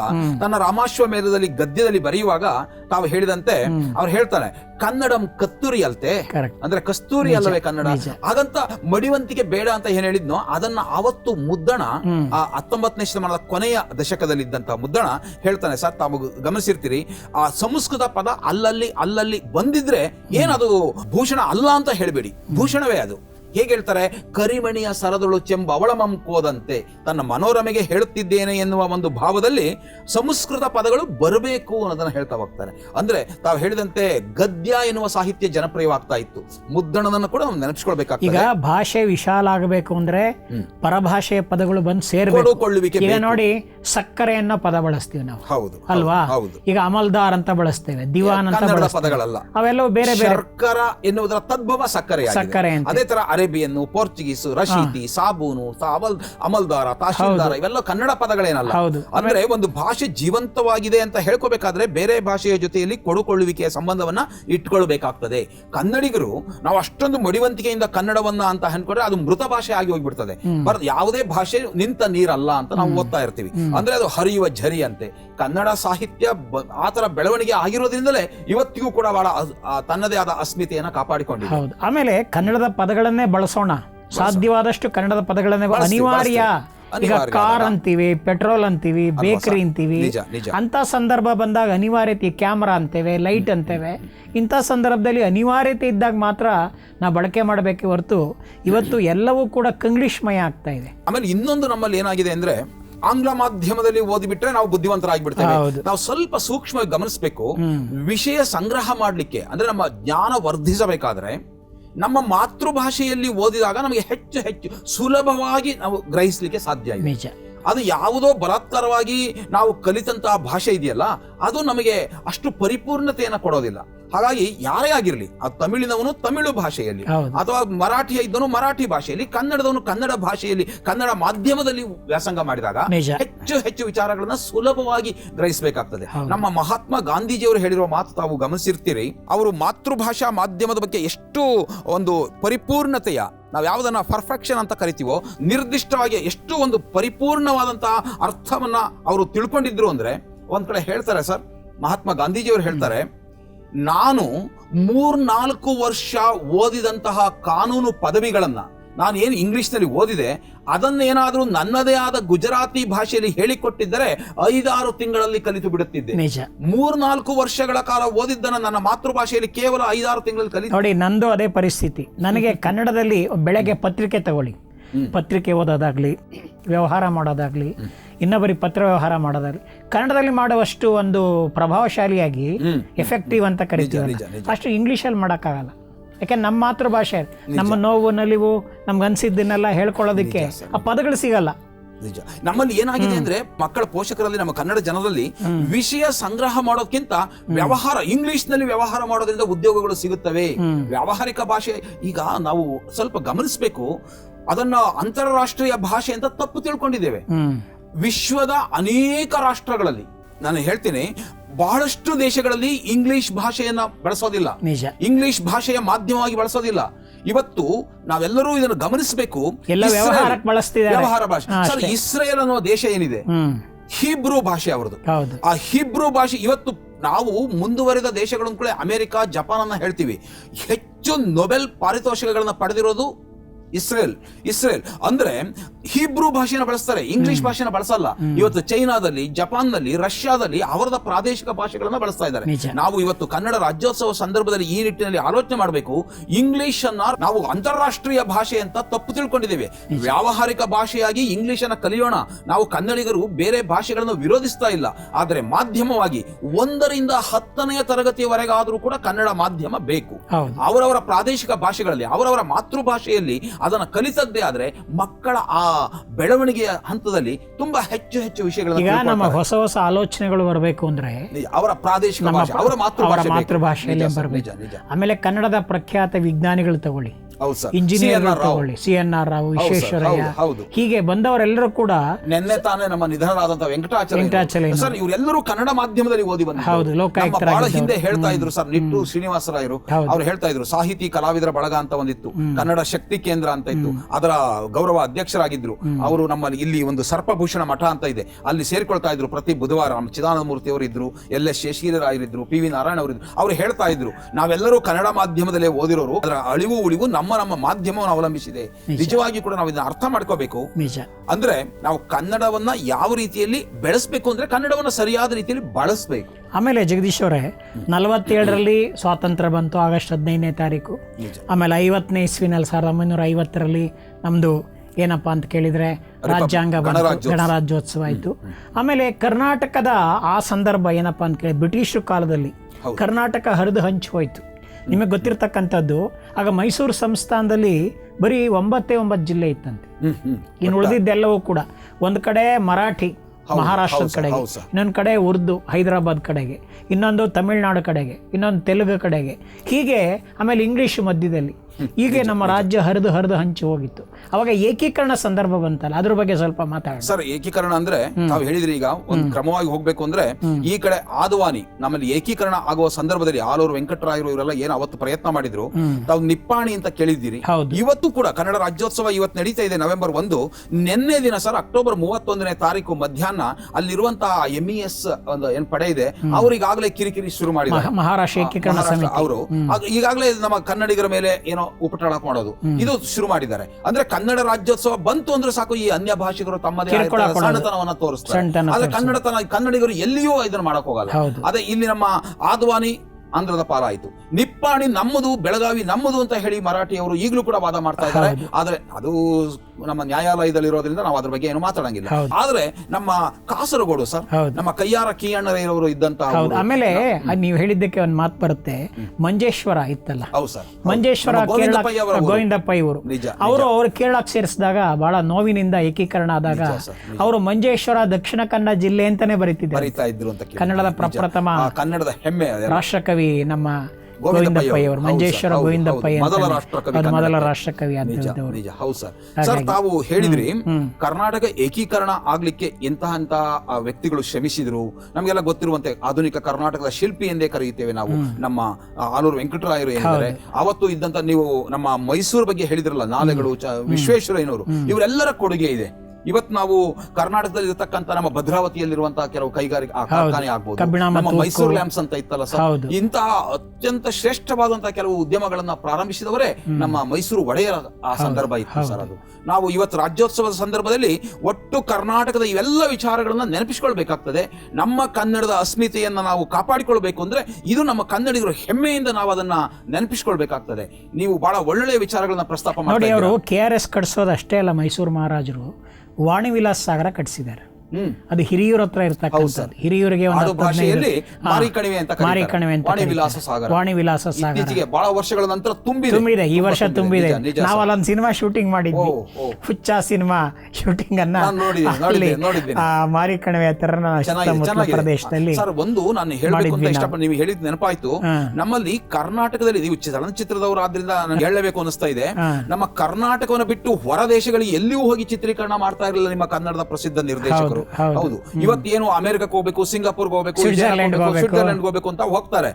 ತನ್ನ ರಾಮಾಶ್ವಮೇಧದಲ್ಲಿ ಗದ್ಯದಲ್ಲಿ ಬರೆಯುವಾಗ ತಾವು ಹೇಳಿದಂತೆ ಅವ್ರು ಹೇಳ್ತಾರೆ ಕನ್ನಡಂ ಕತ್ತೂರಿ ಅಲ್ತೆ? ಅಂದ್ರೆ ಕಸ್ತೂರಿ ಅಲ್ಲವೇ ಕನ್ನಡ? ಹಾಗಂತ ಮಡಿವಂತಿಕೆ ಬೇಡ ಅಂತ ಏನ್ ಹೇಳಿದ್ನೋ ಅದನ್ನ ಅವತ್ತು ಮುದ್ದಣ ಆ ಹತ್ತೊಂಬತ್ತನೇ ಶತಮಾನದ ಕೊನೆಯ ದಶಕದಲ್ಲಿ ಇದ್ದಂತ ಮುದ್ದಣ ಹೇಳ್ತಾನೆ ಸರ್ ತಾವು ಗಮನಿಸಿರ್ತೀರಿ. ಆ ಸಂಸ್ಕೃತ ಪದ ಅಲ್ಲಲ್ಲಿ ಅಲ್ಲಲ್ಲಿ ಬಂದಿದ್ರೆ ಏನದು ಭೂಷಣ ಅಲ್ಲ ಅಂತ ಹೇಳಬೇಡಿ. ಭೂಷಣವೇ ಅದು. ಹೇಗೆ ಹೇಳ್ತಾರೆ? ಕರಿಮಣಿಯ ಸರದೊಳು ಚೆಂಬವಳ ಮಂಕೋದಂತೆ ತನ್ನ ಮನೋರಮೆಗೆ ಹೇಳುತ್ತಿದ್ದೇನೆ ಎನ್ನುವ ಒಂದು ಭಾವದಲ್ಲಿ ಸಂಸ್ಕೃತ ಪದಗಳು ಬರಬೇಕು ಅನ್ನೋದನ್ನ ಹೇಳ್ತಾ ಹೋಗ್ತಾರೆ. ಅಂದ್ರೆ ತಾವು ಹೇಳಿದಂತೆ ಗದ್ಯ ಎನ್ನುವ ಸಾಹಿತ್ಯ ಜನಪ್ರಿಯವಾಗ್ತಾ ಇತ್ತು. ಮುದ್ರಣದನ್ನು ಕೂಡ ನಾವು ಈಗ ಭಾಷೆ ವಿಶಾಲ ಆಗಬೇಕು ಅಂದ್ರೆ ಪರಭಾಷೆಯ ಪದಗಳು ಬಂದು ಸೇರ್ಕೊಳ್ಳುವಿಕೆ ನೋಡಿ ಸಕ್ಕರೆ ಅನ್ನೋ ಪದ ಬಳಸ್ತೀವಿ ನಾವು. ಹೌದು ಅಲ್ವಾ? ಹೌದು. ಈಗ ಅಮಲ್ದಾರ್ ಅಂತ ಬಳಸ್ತೇವೆ ದಿವಾನ್ ಅಂತ ಪದಗಳಲ್ಲ. ಅವೆಲ್ಲವೂ ಬೇರೆ ಬೇರೆ. ಎನ್ನುವುದರ ತದ್ಭವ ಸಕ್ಕರೆ ಸಕ್ಕರೆ. ಅದೇ ತರ ಅರೇಬಿಯನ್ನು ಪೋರ್ಚುಗೀಸ್ ರಶೀದಿ ಸಾಬೂನು ಸಾವಲ್ ಅಮಲ್ ಅಮಲ್ದಾರ ತಹಶೀಲ್ದಾರ ಇವೆಲ್ಲ ಕನ್ನಡ ಪದಗಳೇನಲ್ಲ. ಅಂದ್ರೆ ಒಂದು ಭಾಷೆ ಜೀವಂತವಾಗಿದೆ ಅಂತ ಹೇಳ್ಕೋಬೇಕಾದ್ರೆ ಬೇರೆ ಭಾಷೆಯ ಜೊತೆಯಲ್ಲಿ ಕೊಡುಕೊಳ್ಳುವಿಕೆಯ ಸಂಬಂಧವನ್ನ ಇಟ್ಕೊಳ್ಬೇಕಾಗ್ತದೆ. ಕನ್ನಡಿಗರು ನಾವು ಅಷ್ಟೊಂದು ಮಡಿವಂತಿಕೆಯಿಂದ ಕನ್ನಡವನ್ನ ಅಂತ ಅನ್ಕೊಂಡ್ರೆ ಅದು ಮೃತ ಭಾಷೆ ಆಗಿ ಹೋಗ್ಬಿಡ್ತದೆ. ಬರ್ ಯಾವುದೇ ಭಾಷೆ ನಿಂತ ನೀರಲ್ಲ ಅಂತ ನಾವು ಓದ್ತಾ ಇರ್ತೀವಿ. ಅಂದ್ರೆ ಅದು ಹರಿಯುವ ಝರಿ ಅಂತೆ ಕನ್ನಡ ಸಾಹಿತ್ಯ ಆತರ ಬೆಳವಣಿಗೆ ಆಗಿರೋದ್ರಿಂದಲೇ ಇವತ್ತಿಗೂ ಕೂಡ ಬಹಳ ತನ್ನದೇ ಆದ ಅಸ್ಮಿತೆಯನ್ನ ಕಾಪಾಡಿಕೊಂಡಿದೆ. ಆಮೇಲೆ ಕನ್ನಡದ ಪದಗಳನ್ನೇ ಬಳಸೋಣ. ಸಾಧ್ಯವಾದಷ್ಟು ಕನ್ನಡದ ಪದಗಳನ್ನ ಅನಿವಾರ್ಯ. ಈಗ ಕಾರ್. ಅಂತೀವಿ ಪೆಟ್ರೋಲ್ ಅಂತೀವಿ ಬೇಕರಿ ಅಂತೀವಿ. ಅಂತ ಸಂದರ್ಭ ಬಂದಾಗ ಅನಿವಾರ್ಯತೆ ಕ್ಯಾಮ್ರಾ ಅಂತೇವೆ ಲೈಟ್ ಅಂತೇವೆ. ಇಂಥ ಸಂದರ್ಭದಲ್ಲಿ ಅನಿವಾರ್ಯತೆ ಇದ್ದಾಗ ಮಾತ್ರ ನಾವು ಬಳಕೆ ಮಾಡಬೇಕೆ ಹೊರತು ಇವತ್ತು ಎಲ್ಲವೂ ಕೂಡ ಕಂಗ್ಲೀಷ್ಮಯ ಆಗ್ತಾ ಇದೆ. ಆಮೇಲೆ ಇನ್ನೊಂದು ನಮ್ಮಲ್ಲಿ ಏನಾಗಿದೆ ಅಂದ್ರೆ ಆಂಗ್ಲ ಮಾಧ್ಯಮದಲ್ಲಿ ಓದಿಬಿಟ್ರೆ ನಾವು ಬುದ್ಧಿವಂತರಾಗಿಬಿಡ್ತೇವೆ. ನಾವು ಸ್ವಲ್ಪ ಸೂಕ್ಷ್ಮವಾಗಿ ಗಮನಿಸಬೇಕು. ವಿಷಯ ಸಂಗ್ರಹ ಮಾಡ್ಲಿಕ್ಕೆ ಅಂದ್ರೆ ನಮ್ಮ ಜ್ಞಾನ ವರ್ಧಿಸಬೇಕಾದ್ರೆ ನಮ್ಮ ಮಾತೃಭಾಷೆಯಲ್ಲಿ ಓದಿದಾಗ ನಮಗೆ ಹೆಚ್ಚು ಹೆಚ್ಚು ಸುಲಭವಾಗಿ ನಾವು ಗ್ರಹಿಸಲಿಕ್ಕೆ ಸಾಧ್ಯ ಇದೆ. ನಿಜ. ಅದು ಯಾವುದೋ ಬಲಾತ್ಕಾರವಾಗಿ ನಾವು ಕಲಿತಂತಹ ಭಾಷೆ ಇದೆಯಲ್ಲ ಅದು ನಮಗೆ ಅಷ್ಟು ಪರಿಪೂರ್ಣತೆಯನ್ನು ಕೊಡೋದಿಲ್ಲ. ಹಾಗಾಗಿ ಯಾರೇ ಆಗಿರಲಿ ಆ ತಮಿಳಿನವನು ತಮಿಳು ಭಾಷೆಯಲ್ಲಿ ಅಥವಾ ಮರಾಠಿಯ ಇದ್ದವನು ಮರಾಠಿ ಭಾಷೆಯಲ್ಲಿ ಕನ್ನಡದವನು ಕನ್ನಡ ಭಾಷೆಯಲ್ಲಿ ಕನ್ನಡ ಮಾಧ್ಯಮದಲ್ಲಿ ವ್ಯಾಸಂಗ ಮಾಡಿದಾಗ ಹೆಚ್ಚು ಹೆಚ್ಚು ವಿಚಾರಗಳನ್ನ ಸುಲಭವಾಗಿ ಗ್ರಹಿಸಬೇಕಾಗ್ತದೆ. ನಮ್ಮ ಮಹಾತ್ಮ ಗಾಂಧೀಜಿಯವರು ಹೇಳಿರುವ ಮಾತು ತಾವು ಗಮನಿಸಿರ್ತೀರಿ ಅವರು ಮಾತೃಭಾಷಾ ಮಾಧ್ಯಮದ ಬಗ್ಗೆ ಎಷ್ಟು ಒಂದು ಪರಿಪೂರ್ಣತೆಯ ನಾವು ಯಾವುದನ್ನ ಪರ್ಫೆಕ್ಷನ್ ಅಂತ ಕರಿತೀವೋ ನಿರ್ದಿಷ್ಟವಾಗಿ ಎಷ್ಟು ಒಂದು ಪರಿಪೂರ್ಣವಾದಂತಹ ಅರ್ಥವನ್ನ ಅವರು ತಿಳ್ಕೊಂಡಿದ್ರು ಅಂದ್ರೆ ಒಂದ್ ಕಡೆ ಹೇಳ್ತಾರೆ ಸರ್ ಮಹಾತ್ಮ ಗಾಂಧೀಜಿಯವರು ಹೇಳ್ತಾರೆ ನಾನು ಮೂರ್ನಾಲ್ಕು ವರ್ಷ ಓದಿದಂತಹ ಕಾನೂನು ಪದವಿಗಳನ್ನ ನಾನು ಏನು ಇಂಗ್ಲಿಷ್ನಲ್ಲಿ ಓದಿದೆ ಅದನ್ನೇನಾದರೂ ನನ್ನದೇ ಆದ ಗುಜರಾತಿ ಭಾಷೆಯಲ್ಲಿ ಹೇಳಿಕೊಟ್ಟಿದ್ದರೆ ಐದಾರು ತಿಂಗಳಲ್ಲಿ ಕಲಿತು ಬಿಡುತ್ತಿದ್ದೆ. ನಿಜ. ಮೂರ್ನಾಲ್ಕು ವರ್ಷಗಳ ಕಾಲ ಓದಿದ್ದನ್ನು ನನ್ನ ಮಾತೃಭಾಷೆಯಲ್ಲಿ ಕೇವಲ ಐದಾರು ತಿಂಗಳಲ್ಲಿ ಕಲಿತು. ನೋಡಿ ನಂದು ಅದೇ ಪರಿಸ್ಥಿತಿ. ನನಗೆ ಕನ್ನಡದಲ್ಲಿ ಬೆಳಗ್ಗೆ ಪತ್ರಿಕೆ ತಗೊಳ್ಳಿ. ಪತ್ರಿಕೆ ಓದೋದಾಗ್ಲಿ ವ್ಯವಹಾರ ಮಾಡೋದಾಗ್ಲಿ ಇನ್ನೊಬ್ಬರಿಗೆ ಪತ್ರ ವ್ಯವಹಾರ ಮಾಡೋದಾಗ್ಲಿ. ಕನ್ನಡದಲ್ಲಿ ಮಾಡುವಷ್ಟು ಒಂದು ಪ್ರಭಾವಶಾಲಿಯಾಗಿ ಎಫೆಕ್ಟಿವ್ ಅಂತ ಕರಿತೀವಿ. ಅಷ್ಟು ಇಂಗ್ಲೀಷಲ್ಲಿ ಮಾಡೋಕ್ಕಾಗಲ್ಲ. ಯಾಕೆ ನಮ್ಮ ಮಾತೃಭಾಷೆ ನಮ್ಮ ನೋವು ನಲಿವು ನಮ್ಗೆ ಅನಿಸಿದ್ದನ್ನೆಲ್ಲ ಹೇಳ್ಕೊಳ್ಳೋದಕ್ಕೆ ಆ ಪದಗಳು ಸಿಗಲ್ಲ. ನಿಜ. ನಮ್ಮಲ್ಲಿ ಏನಾಗಿದೆ ಅಂದ್ರೆ ಮಕ್ಕಳ ಪೋಷಕರಲ್ಲಿ ನಮ್ಮ ಕನ್ನಡ ಜನರಲ್ಲಿ ವಿಷಯ ಸಂಗ್ರಹ ಮಾಡೋದಕ್ಕಿಂತ ವ್ಯವಹಾರ ಇಂಗ್ಲಿಷ್ನಲ್ಲಿ ವ್ಯವಹಾರ ಮಾಡೋದ್ರಿಂದ ಉದ್ಯೋಗಗಳು ಸಿಗುತ್ತವೆ. ವ್ಯಾವಹಾರಿಕ ಭಾಷೆ ಈಗ ನಾವು ಸ್ವಲ್ಪ ಗಮನಿಸಬೇಕು. ಅದನ್ನ ಅಂತಾರಾಷ್ಟ್ರೀಯ ಭಾಷೆ ಅಂತ ತಪ್ಪು ತಿಳ್ಕೊಂಡಿದ್ದೇವೆ. ವಿಶ್ವದ ಅನೇಕ ರಾಷ್ಟ್ರಗಳಲ್ಲಿ. ನಾನು ಹೇಳ್ತೀನಿ ಬಹಳಷ್ಟು ದೇಶಗಳಲ್ಲಿ ಇಂಗ್ಲಿಷ್ ಭಾಷೆಯನ್ನ ಬಳಸೋದಿಲ್ಲ. ನಿಜ. ಇಂಗ್ಲಿಷ್ ಭಾಷೆಯ ಮಾಧ್ಯಮವಾಗಿ ಬಳಸೋದಿಲ್ಲ. ಇವತ್ತು ನಾವೆಲ್ಲರೂ ಇದನ್ನು ಗಮನಿಸಬೇಕು. ಎಲ್ಲ ವ್ಯವಹಾರಕ್ಕೆ ಬಳಸ್ತಿದ್ದಾರೆ. ವ್ಯವಹಾರ ಭಾಷೆ. ಸರ್ ಇಸ್ರೇಲ್ ಅನ್ನೋ ದೇಶ ಏನಿದೆ? ಹಿಬ್ರೂ ಹೀಬ್ರೂ ಭಾಷೆ ಅವರದು ಹೌದು. ಆ ಹಿಬ್ರೂ ಭಾಷೆ ಇವತ್ತು ನಾವು ಮುಂದುವರಿದ ದೇಶಗಳನ್ನು ಕೂಡ ಅಮೆರಿಕ ಜಪಾನ್ ಅನ್ನ ಹೇಳ್ತೀವಿ. ಹೆಚ್ಚು ನೊಬೆಲ್ ಪಾರಿತೋಷಿಕಗಳನ್ನ ಪಡೆದಿರೋದು ಇಸ್ರೇಲ್ ಇಸ್ರೇಲ್. ಅಂದ್ರೆ ಹಿಬ್ರೂ ಭಾಷೆನ ಬಳಸ್ತಾರೆ ಇಂಗ್ಲಿಷ್ ಭಾಷೆನ ಬಳಸಲ್ಲ. ಇವತ್ತು ಚೈನಾದಲ್ಲಿ ಜಪಾನ್ನಲ್ಲಿ ರಷ್ಯಾದಲ್ಲಿ ಅವರದ ಪ್ರಾದೇಶಿಕ ಭಾಷೆಗಳನ್ನ ಬಳಸ್ತಾ ಇದ್ದಾರೆ. ನಾವು ಇವತ್ತು ಕನ್ನಡ ರಾಜ್ಯೋತ್ಸವ ಸಂದರ್ಭದಲ್ಲಿ ಈ ನಿಟ್ಟಿನಲ್ಲಿ ಆಲೋಚನೆ ಮಾಡಬೇಕು. ಇಂಗ್ಲಿಷ್ ಅನ್ನ ನಾವು ಅಂತಾರಾಷ್ಟ್ರೀಯ ಭಾಷೆ ಅಂತ ತಪ್ಪು ತಿಳ್ಕೊಂಡಿದ್ದೇವೆ. ವ್ಯಾವಹಾರಿಕ ಭಾಷೆಯಾಗಿ ಇಂಗ್ಲಿಷ್ ಅನ್ನ ಕಲಿಯೋಣ. ನಾವು ಕನ್ನಡಿಗರು ಬೇರೆ ಭಾಷೆಗಳನ್ನು ವಿರೋಧಿಸ್ತಾ ಇಲ್ಲ. ಆದರೆ ಮಾಧ್ಯಮವಾಗಿ ಒಂದರಿಂದ ಹತ್ತನೆಯ ತರಗತಿಯವರೆಗಾದರೂ ಕೂಡ ಕನ್ನಡ ಮಾಧ್ಯಮ ಬೇಕು. ಅವರವರ ಪ್ರಾದೇಶಿಕ ಭಾಷೆಗಳಲ್ಲಿ ಅವರವರ ಮಾತೃಭಾಷೆಯಲ್ಲಿ ಅದನ್ನ ಕಲಿತದ್ದೇ ಆದರೆ ಮಕ್ಕಳ ಆ ಬೆಳವಣಿಗೆಯ ಹಂತದಲ್ಲಿ ತುಂಬಾ ಹೆಚ್ಚು ಹೆಚ್ಚು ವಿಷಯಗಳನ್ನು ನಮ್ಮ ಹೊಸ ಹೊಸ ಆಲೋಚನೆಗಳು ಬರಬೇಕು ಅಂದ್ರೆ ಅವರ ಪ್ರಾದೇಶಿಕ ಭಾಷೆ ಅವರ ಮಾತೃಭಾಷೆಯಲ್ಲಿ ಬರಬೇಕು. ಆಮೇಲೆ ಕನ್ನಡದ ಪ್ರಖ್ಯಾತ ವಿಜ್ಞಾನಿಗಳು ತಗೊಳ್ಳಿ. ಇಂಜಿನಿಯರ್ ರಾವ್. ತಗೊಳ್ಳಿ ಸಿ ಎನ್ ಆರ್ ರಾವ್. ಹೌದು ಸರ್, ವಿಶ್ವೇಶ್ವರಯ್ಯ. ಹೌದು, ಹೌದು. ಹೀಗೆ ಬಂದವರೆಲ್ಲರೂ ಕೂಡ ನಿನ್ನೆ ತಾನೇ ನಮ್ಮ ನಿಧನರಾದಂತಹ ವೆಂಕಟಾಚಲ ಸರ್ ಇವರೆಲ್ಲರೂ ಕನ್ನಡ ಮಾಧ್ಯಮದಲ್ಲಿ ಓದಿ ಬಂದ ಹೌದು. ಬಹಳ ಹಿಂದೆ ಹೇಳ್ತಾ ಇದ್ರು ಸರ್ ನಿಟ್ಟು ಶ್ರೀನಿವಾಸರಾಯರು. ರಾಯರು ಅವ್ರು ಹೇಳ್ತಾ ಇದ್ರು ಸಾಹಿತಿ ಕಲಾವಿದರ ಬಳಗ ಅಂತ ಒಂದಿತ್ತು ಕನ್ನಡ ಶಕ್ತಿ ಕೇಂದ್ರ ಅಂತ ಇತ್ತು. ಅದರ ಗೌರವ ಅಧ್ಯಕ್ಷರಾಗಿದ್ರು. ಅವರು ನಮ್ಮ ಇಲ್ಲಿ ಒಂದು ಸರ್ಪಭೂಷಣ ಮಠ ಅಂತ ಇದೆ. ಅಲ್ಲಿ ಸೇರ್ಕೊಳ್ತಾ ಇದ್ರು ಪ್ರತಿ ಬುಧವಾರ. ಚಿದಾನಂದ ಮೂರ್ತಿ ಅವರು ಇದ್ರು ಎಲ್ ಎಸ್ ಶೇಷೀರರಾಯರಿದ್ರು ಪಿ ವಿ ನಾರಾಯಣ ಅವರಿದ್ರು ಅವ್ರು ಹೇಳ್ತಾ ಇದ್ರು ನಾವೆಲ್ಲರೂ ಕನ್ನಡ ಮಾಧ್ಯಮದಲ್ಲೇ ಓದಿರೋರು ಅದರ ಅಳಿವು ಉಳಿವು ನಮ್ಮ ನಮ್ಮ ಮಾಧ್ಯಮವನ್ನು ಅವಲಂಬಿಸಿದೆ. ನಿಜವಾಗಿ ಕೂಡ ನಾವು ಇದನ್ನ ಅರ್ಥ ಮಾಡ್ಕೋಬೇಕು. ನಿಜ. ಅಂದ್ರೆ ನಾವು ಕನ್ನಡವನ್ನ ಯಾವ ರೀತಿಯಲ್ಲಿ ಬೆಳೆಸಬೇಕು ಅಂದ್ರೆ ಕನ್ನಡವನ್ನ ಸರಿಯಾದ ರೀತಿಯಲ್ಲಿ ಬಳಸಬೇಕು. ಆಮೇಲೆ ಜಗದೀಶ್ ಅವರೇ ನಲವತ್ತೇಳರಲ್ಲಿ ಸ್ವಾತಂತ್ರ್ಯ ಬಂತು ಆಗಸ್ಟ್ ಹದಿನೈದನೇ ತಾರೀಕು. ಆಮೇಲೆ ಐವತ್ತನೇ ಇಸ್ವಿನಲ್ಲಿ ಸಾವಿರದ ಒಂಬೈನೂರ ಐವತ್ತರಲ್ಲಿ ನಮ್ದು ಏನಪ್ಪ ಅಂತ ಕೇಳಿದ್ರೆ ರಾಜ್ಯಾಂಗ ಗಣರಾಜ್ಯೋತ್ಸವ. ಆಯ್ತು. ಆಯಿತು ಆಮೇಲೆ ಕರ್ನಾಟಕದ ಆ ಸಂದರ್ಭ ಏನಪ್ಪಾ ಅಂತ ಕೇಳಿ ಬ್ರಿಟಿಷ್ ಕಾಲದಲ್ಲಿ ಕರ್ನಾಟಕ ಹರಿದು ಹಂಚಿ ಹೋಯ್ತು. ನಿಮಗೆ ಗೊತ್ತಿರ್ತಕ್ಕಂಥದ್ದು ಆಗ ಮೈಸೂರು ಸಂಸ್ಥಾನದಲ್ಲಿ ಬರೀ ಒಂಬತ್ತೇ ಒಂಬತ್ತು ಜಿಲ್ಲೆ ಇತ್ತಂತೆ. ಇನ್ನು ಉಳಿದಿದ್ದೆಲ್ಲವೂ ಕೂಡ. ಒಂದು ಕಡೆ ಮರಾಠಿ ಮಹಾರಾಷ್ಟ್ರದ ಕಡೆಗೆ. ಇನ್ನೊಂದು ಕಡೆ ಉರ್ದು ಹೈದರಾಬಾದ್ ಕಡೆಗೆ. ಇನ್ನೊಂದು ತಮಿಳ್ನಾಡು ಕಡೆಗೆ. ಇನ್ನೊಂದು ತೆಲುಗು ಕಡೆಗೆ. ಹೀಗೆ ಆಮೇಲೆ ಇಂಗ್ಲೀಷ್ ಮಧ್ಯದಲ್ಲಿ. ಹೀಗೆ ನಮ್ಮ ರಾಜ್ಯ ಹರಿದು ಹರಿದು ಹಂಚಿ ಹೋಗಿತ್ತು ಅವಾಗ ಏಕೀಕರಣ ಸಂದರ್ಭ ಬಂತಲ್ಲ ಅದ್ರ ಬಗ್ಗೆ ಸ್ವಲ್ಪ ಮಾತಾಡೋಣ. ಸರ್ ಏಕೀಕರಣ ಅಂದ್ರೆ ತಾವು ಹೇಳಿದ್ರಿ ಈಗ ಒಂದು ಕ್ರಮವಾಗಿ ಹೋಗ್ಬೇಕು ಅಂದ್ರೆ ಈ ಕಡೆ ಆದವಾನಿ ನಮ್ಮಲ್ಲಿ ಏಕೀಕರಣ ಆಗುವ ಸಂದರ್ಭದಲ್ಲಿ ಆಲೂರು ವೆಂಕಟರಾಯರು ಇವರೆಲ್ಲ ಏನು ಅವತ್ತು ಪ್ರಯತ್ನ ಮಾಡಿದ್ರು ತಾವು ನಿಪ್ಪಾಣಿ ಅಂತ ಕೇಳಿದ್ದೀರಿ. ಇವತ್ತು ಕೂಡ ಕನ್ನಡ ರಾಜ್ಯೋತ್ಸವ ಇವತ್ತು ನಡೀತಾ ಇದೆ ನವೆಂಬರ್ ಒಂದು. ನಿನ್ನೆ ದಿನ ಸರ್ ಅಕ್ಟೋಬರ್ ಮೂವತ್ತೊಂದನೇ ತಾರೀಕು ಮಧ್ಯಾಹ್ನ ಅಲ್ಲಿರುವಂತಹ ಎಂ ಇ ಎಸ್ ಒಂದು ಏನ್ ಪಡೆ ಇದೆ ಅವ್ರಿಗಾಗಲೇ ಕಿರಿಕಿರಿ ಶುರು ಮಾಡಿದ್ದಾರೆ. ಮಹಾರಾಷ್ಟ್ರ ಏಕೀಕರಣ ಸಮಿತಿ. ಅವರು. ಈಗಾಗಲೇ ನಮ್ಮ ಕನ್ನಡಿಗರ ಮೇಲೆ ಏನೋ ಉಪಟಳ ಮಾಡೋದು ಇದು ಶುರು ಮಾಡಿದ್ದಾರೆ. ಅಂದ್ರೆ ಕನ್ನಡ ರಾಜ್ಯೋತ್ಸವ ಬಂತು ಅಂದ್ರೆ ಸಾಕು ಈ ಅನ್ಯ ಭಾಷಿಗರು ತಮ್ಮದೇ ಸಣ್ಣತನವನ್ನ ತೋರಿಸ್ತಾರೆ. ಆದ್ರೆ ಕನ್ನಡತನ ಕನ್ನಡಿಗರು ಎಲ್ಲಿಯೂ ಇದನ್ನ ಮಾಡಕ್ ಹೋಗಲ್ಲ. ಅದೇ ಇಲ್ಲಿ ನಮ್ಮ ಆದ್ವಾನಿ ಆಂಧ್ರದ ಪಾಲಾಯಿತು ನಿಪ್ಪಾಣಿ ನಮ್ಮದು ಬೆಳಗಾವಿ ನಮ್ಮದು ಅಂತ ಹೇಳಿ ಮರಾಠಿಯವರು ಈಗಲೂ ಕೂಡ ವಾದ ಮಾಡ್ತಾ ಇದ್ದಾರೆ. ಆದ್ರೆ ಅದು ನಮ್ಮ ನ್ಯಾಯಾಲಯದಲ್ಲಿ ಇರೋದ್ರಿಂದ ನಾವು ಅದ್ರ ಬಗ್ಗೆ ಏನು ಮಾತಾಡಂಗಿಲ್ಲ. ಆದ್ರೆ ನಮ್ಮ ಕಾಸರಗೋಡು ಸರ್ ನಮ್ಮ ಕೈಯಾರ ಕೀಯಣ್ಣರವರು ಇದ್ದಂತ. ಆಮೇಲೆ ನೀವು ಹೇಳಿದ್ದಕ್ಕೆ ಒಂದು ಮಾತು ಬರುತ್ತೆ. ಮಂಜೇಶ್ವರ ಇತ್ತಲ್ಲ. ಹೌದು ಸರ್. ಮಂಜೇಶ್ವರ. ಗೋವಿಂದಪ್ಪ ಇವರು. ನಿಜ, ಅವರು ಅವರು ಕೇರಳಕ್ಕೆ ಸೇರಿಸಿದಾಗ ಬಹಳ ನೋವಿನಿಂದ ಏಕೀಕರಣ ಆದಾಗ ಅವರು ಮಂಜೇಶ್ವರ ದಕ್ಷಿಣ ಕನ್ನಡ ಜಿಲ್ಲೆ ಅಂತಾನೆ ಬರೀತಿದ್ದಾರೆ. ಬರೀತಾ ಇದ್ರು ಅಂತ ಕೇಳಿ. ಕನ್ನಡದ. ಪ್ರಪ್ರಥಮ ಕನ್ನಡದ ಹೆಮ್ಮೆ ಅದೆಲ್ಲ. ರಾಷ್ಟ್ರಕವಿ ನಮ್ಮ ಗೋವಿಂದಪ್ಪಯ್ಯವರು ಮಂಜೇಶ್ವರ ಗೋವಿಂದಪ್ಪಯ್ಯ. ಮೊದಲ. ರಾಷ್ಟ್ರಕವಿ ಅವ್ರು ಮೊದಲ ನಿಜ ಆಗಿದ್ದವರು ಹೌದು ಸರ್. ಸರ್ ತಾವು ಹೇಳಿದ್ರಿ ಕರ್ನಾಟಕ ಏಕೀಕರಣ ಆಗ್ಲಿಕ್ಕೆ ಎಂತಹ ಅಂತ ವ್ಯಕ್ತಿಗಳು ಶ್ರಮಿಸಿದ್ರು. ನಮಗೆಲ್ಲ ಗೊತ್ತಿರುವಂತೆ ಆಧುನಿಕ ಕರ್ನಾಟಕದ ಶಿಲ್ಪಿ ಎಂದೇ ಕರೆಯುತ್ತೇವೆ ನಾವು. ನಮ್ಮ ಆಲೂರು ವೆಂಕಟರಾಯರು ಏನಿದ್ದಾರೆ ಅವತ್ತು ಇದ್ದಂತ ನೀವು ನಮ್ಮ ಮೈಸೂರು ಬಗ್ಗೆ ಹೇಳಿದ್ರಲ್ಲ ನಾಲೆಗಳು ವಿಶ್ವೇಶ್ವರಯ್ಯನವರು. ಇವರೆಲ್ಲರ ಕೊಡುಗೆ ಇದೆ. ಇವತ್ತು ನಾವು ಕರ್ನಾಟಕದಲ್ಲಿ ಇರತಕ್ಕಂತ ನಮ್ಮ ಭದ್ರಾವತಿಯಲ್ಲಿರುವಂತಹ ಕೆಲವು ಕೈಗಾರಿಕೆ ಕಾರ್ಖಾನೆ ಆಗ್ಬೋದು. ನಮ್ಮ ಮೈಸೂರು. ಲ್ಯಾಂಪ್ಸ್ ಅಂತ ಇತ್ತಲ್ಲ ಸರ್. ಇಂತಹ ಅತ್ಯಂತ ಶ್ರೇಷ್ಠವಾದಂತಹ ಕೆಲವು ಉದ್ಯಮಗಳನ್ನ ಪ್ರಾರಂಭಿಸಿದವರೇ ನಮ್ಮ ಮೈಸೂರು ಒಡೆಯರ ಆ ಸಂದರ್ಭ ಇತ್ತು ಸರ್ ಅದು. ನಾವು ಇವತ್ತು ರಾಜ್ಯೋತ್ಸವದ ಸಂದರ್ಭದಲ್ಲಿ ಒಟ್ಟು ಕರ್ನಾಟಕದ ಇವೆಲ್ಲ ವಿಚಾರಗಳನ್ನ ನೆನಪಿಸಿಕೊಳ್ಬೇಕಾಗ್ತದೆ. ನಮ್ಮ ಕನ್ನಡದ ಅಸ್ಮಿತೆಯನ್ನ ನಾವು ಕಾಪಾಡಿಕೊಳ್ಬೇಕು ಅಂದ್ರೆ ಇದು ನಮ್ಮ ಕನ್ನಡಿಗರ ಹೆಮ್ಮೆಯಿಂದ ನಾವು ಅದನ್ನ ನೆನಪಿಸಿಕೊಳ್ಬೇಕಾಗ್ತದೆ. ನೀವು ಬಹಳ ಒಳ್ಳೆಯ ವಿಚಾರಗಳನ್ನ ಪ್ರಸ್ತಾಪ ಮಾಡಿ ಅವರು ಕೆ ಆರ್ ಎಸ್ ಕಟ್ಸೋದು ಅಷ್ಟೇ ಅಲ್ಲ ಮೈಸೂರು ಮಹಾರಾಜರು. ವಾಣಿ ವಿಲಾಸ್ ಸಾಗರ ಕಟ್ಸಿದ್ದಾರೆ. ಹ್ಮ್ ಅದು ಹಿರಿಯೂರ ಹತ್ರ ಇರ್ತಕ್ಕಂಥದ್ದು. ಹಿರಿಯೂರಿಗೆ ಮಾರಿ ಕಣಿವೆ ಅಂತ ವಾಣಿ. ವಿಲಾಸ ಸಾಗರ. ಬಹಳ ವರ್ಷಗಳ ನಂತರ ತುಂಬಿದೆ. ತುಂಬಿದೆ. ಈ ವರ್ಷ ತುಂಬಿದೆ. ನಾವು ಅಲ್ಲೊಂದು ಸಿನಿಮಾ ಶೂಟಿಂಗ್ ಮಾಡಿದ್ವಿ. ಹುಚ್ಚ ಸಿನಿಮಾ ಶೂಟಿಂಗ್ ಅನ್ನ ಮಾರಿ ಮಾರಿಕಣಿವೆ ಹತ್ರ ಪ್ರದೇಶದಲ್ಲಿ ಸರ್ ಒಂದು ನಾನು ಹೇಳಬೇಕು ಅಂತ ಇಷ್ಟಪಟ್ಟು ನೀವು. ಹೇಳಿದ ನೆನಪಾಯ್ತು. ನಮ್ಮಲ್ಲಿ ಕರ್ನಾಟಕದಲ್ಲಿ ನೀವು ಚಲನಚಿತ್ರದವರು ಆದ್ರಿಂದ ನಾನು ಹೇಳಬೇಕು ಅನಿಸ್ತಾ ಇದೆ. ನಮ್ಮ ಕರ್ನಾಟಕವನ್ನು ಬಿಟ್ಟು ಹೊರ ದೇಶಗಳಿಗೆ ಎಲ್ಲಿಯೂ ಹೋಗಿ ಚಿತ್ರೀಕರಣ ಮಾಡ್ತಾ ಇರಲಿಲ್ಲ ನಿಮ್ಮ ಕನ್ನಡದ ಪ್ರಸಿದ್ಧ ನಿರ್ದೇಶಕರು. ಹೌದು. ಇವತ್ತು ಇವತ್ತೇನು ಅಮೆರಿಕಕ್ಕೆ ಹೋಗ್ಬೇಕು ಸಿಂಗಾಪುರ್ಗೆ ಹೋಗ್ಬೇಕು ಸ್ವಿಟ್ಜರ್ಲೆಂಡ್ ಹೋಗ್ಬೇಕು. ಸ್ವಿಟ್ಜರ್ಲೆಂಡ್ ಹೋಗ್ಬೇಕು ಅಂತ ಹೋಗ್ತಾರೆ.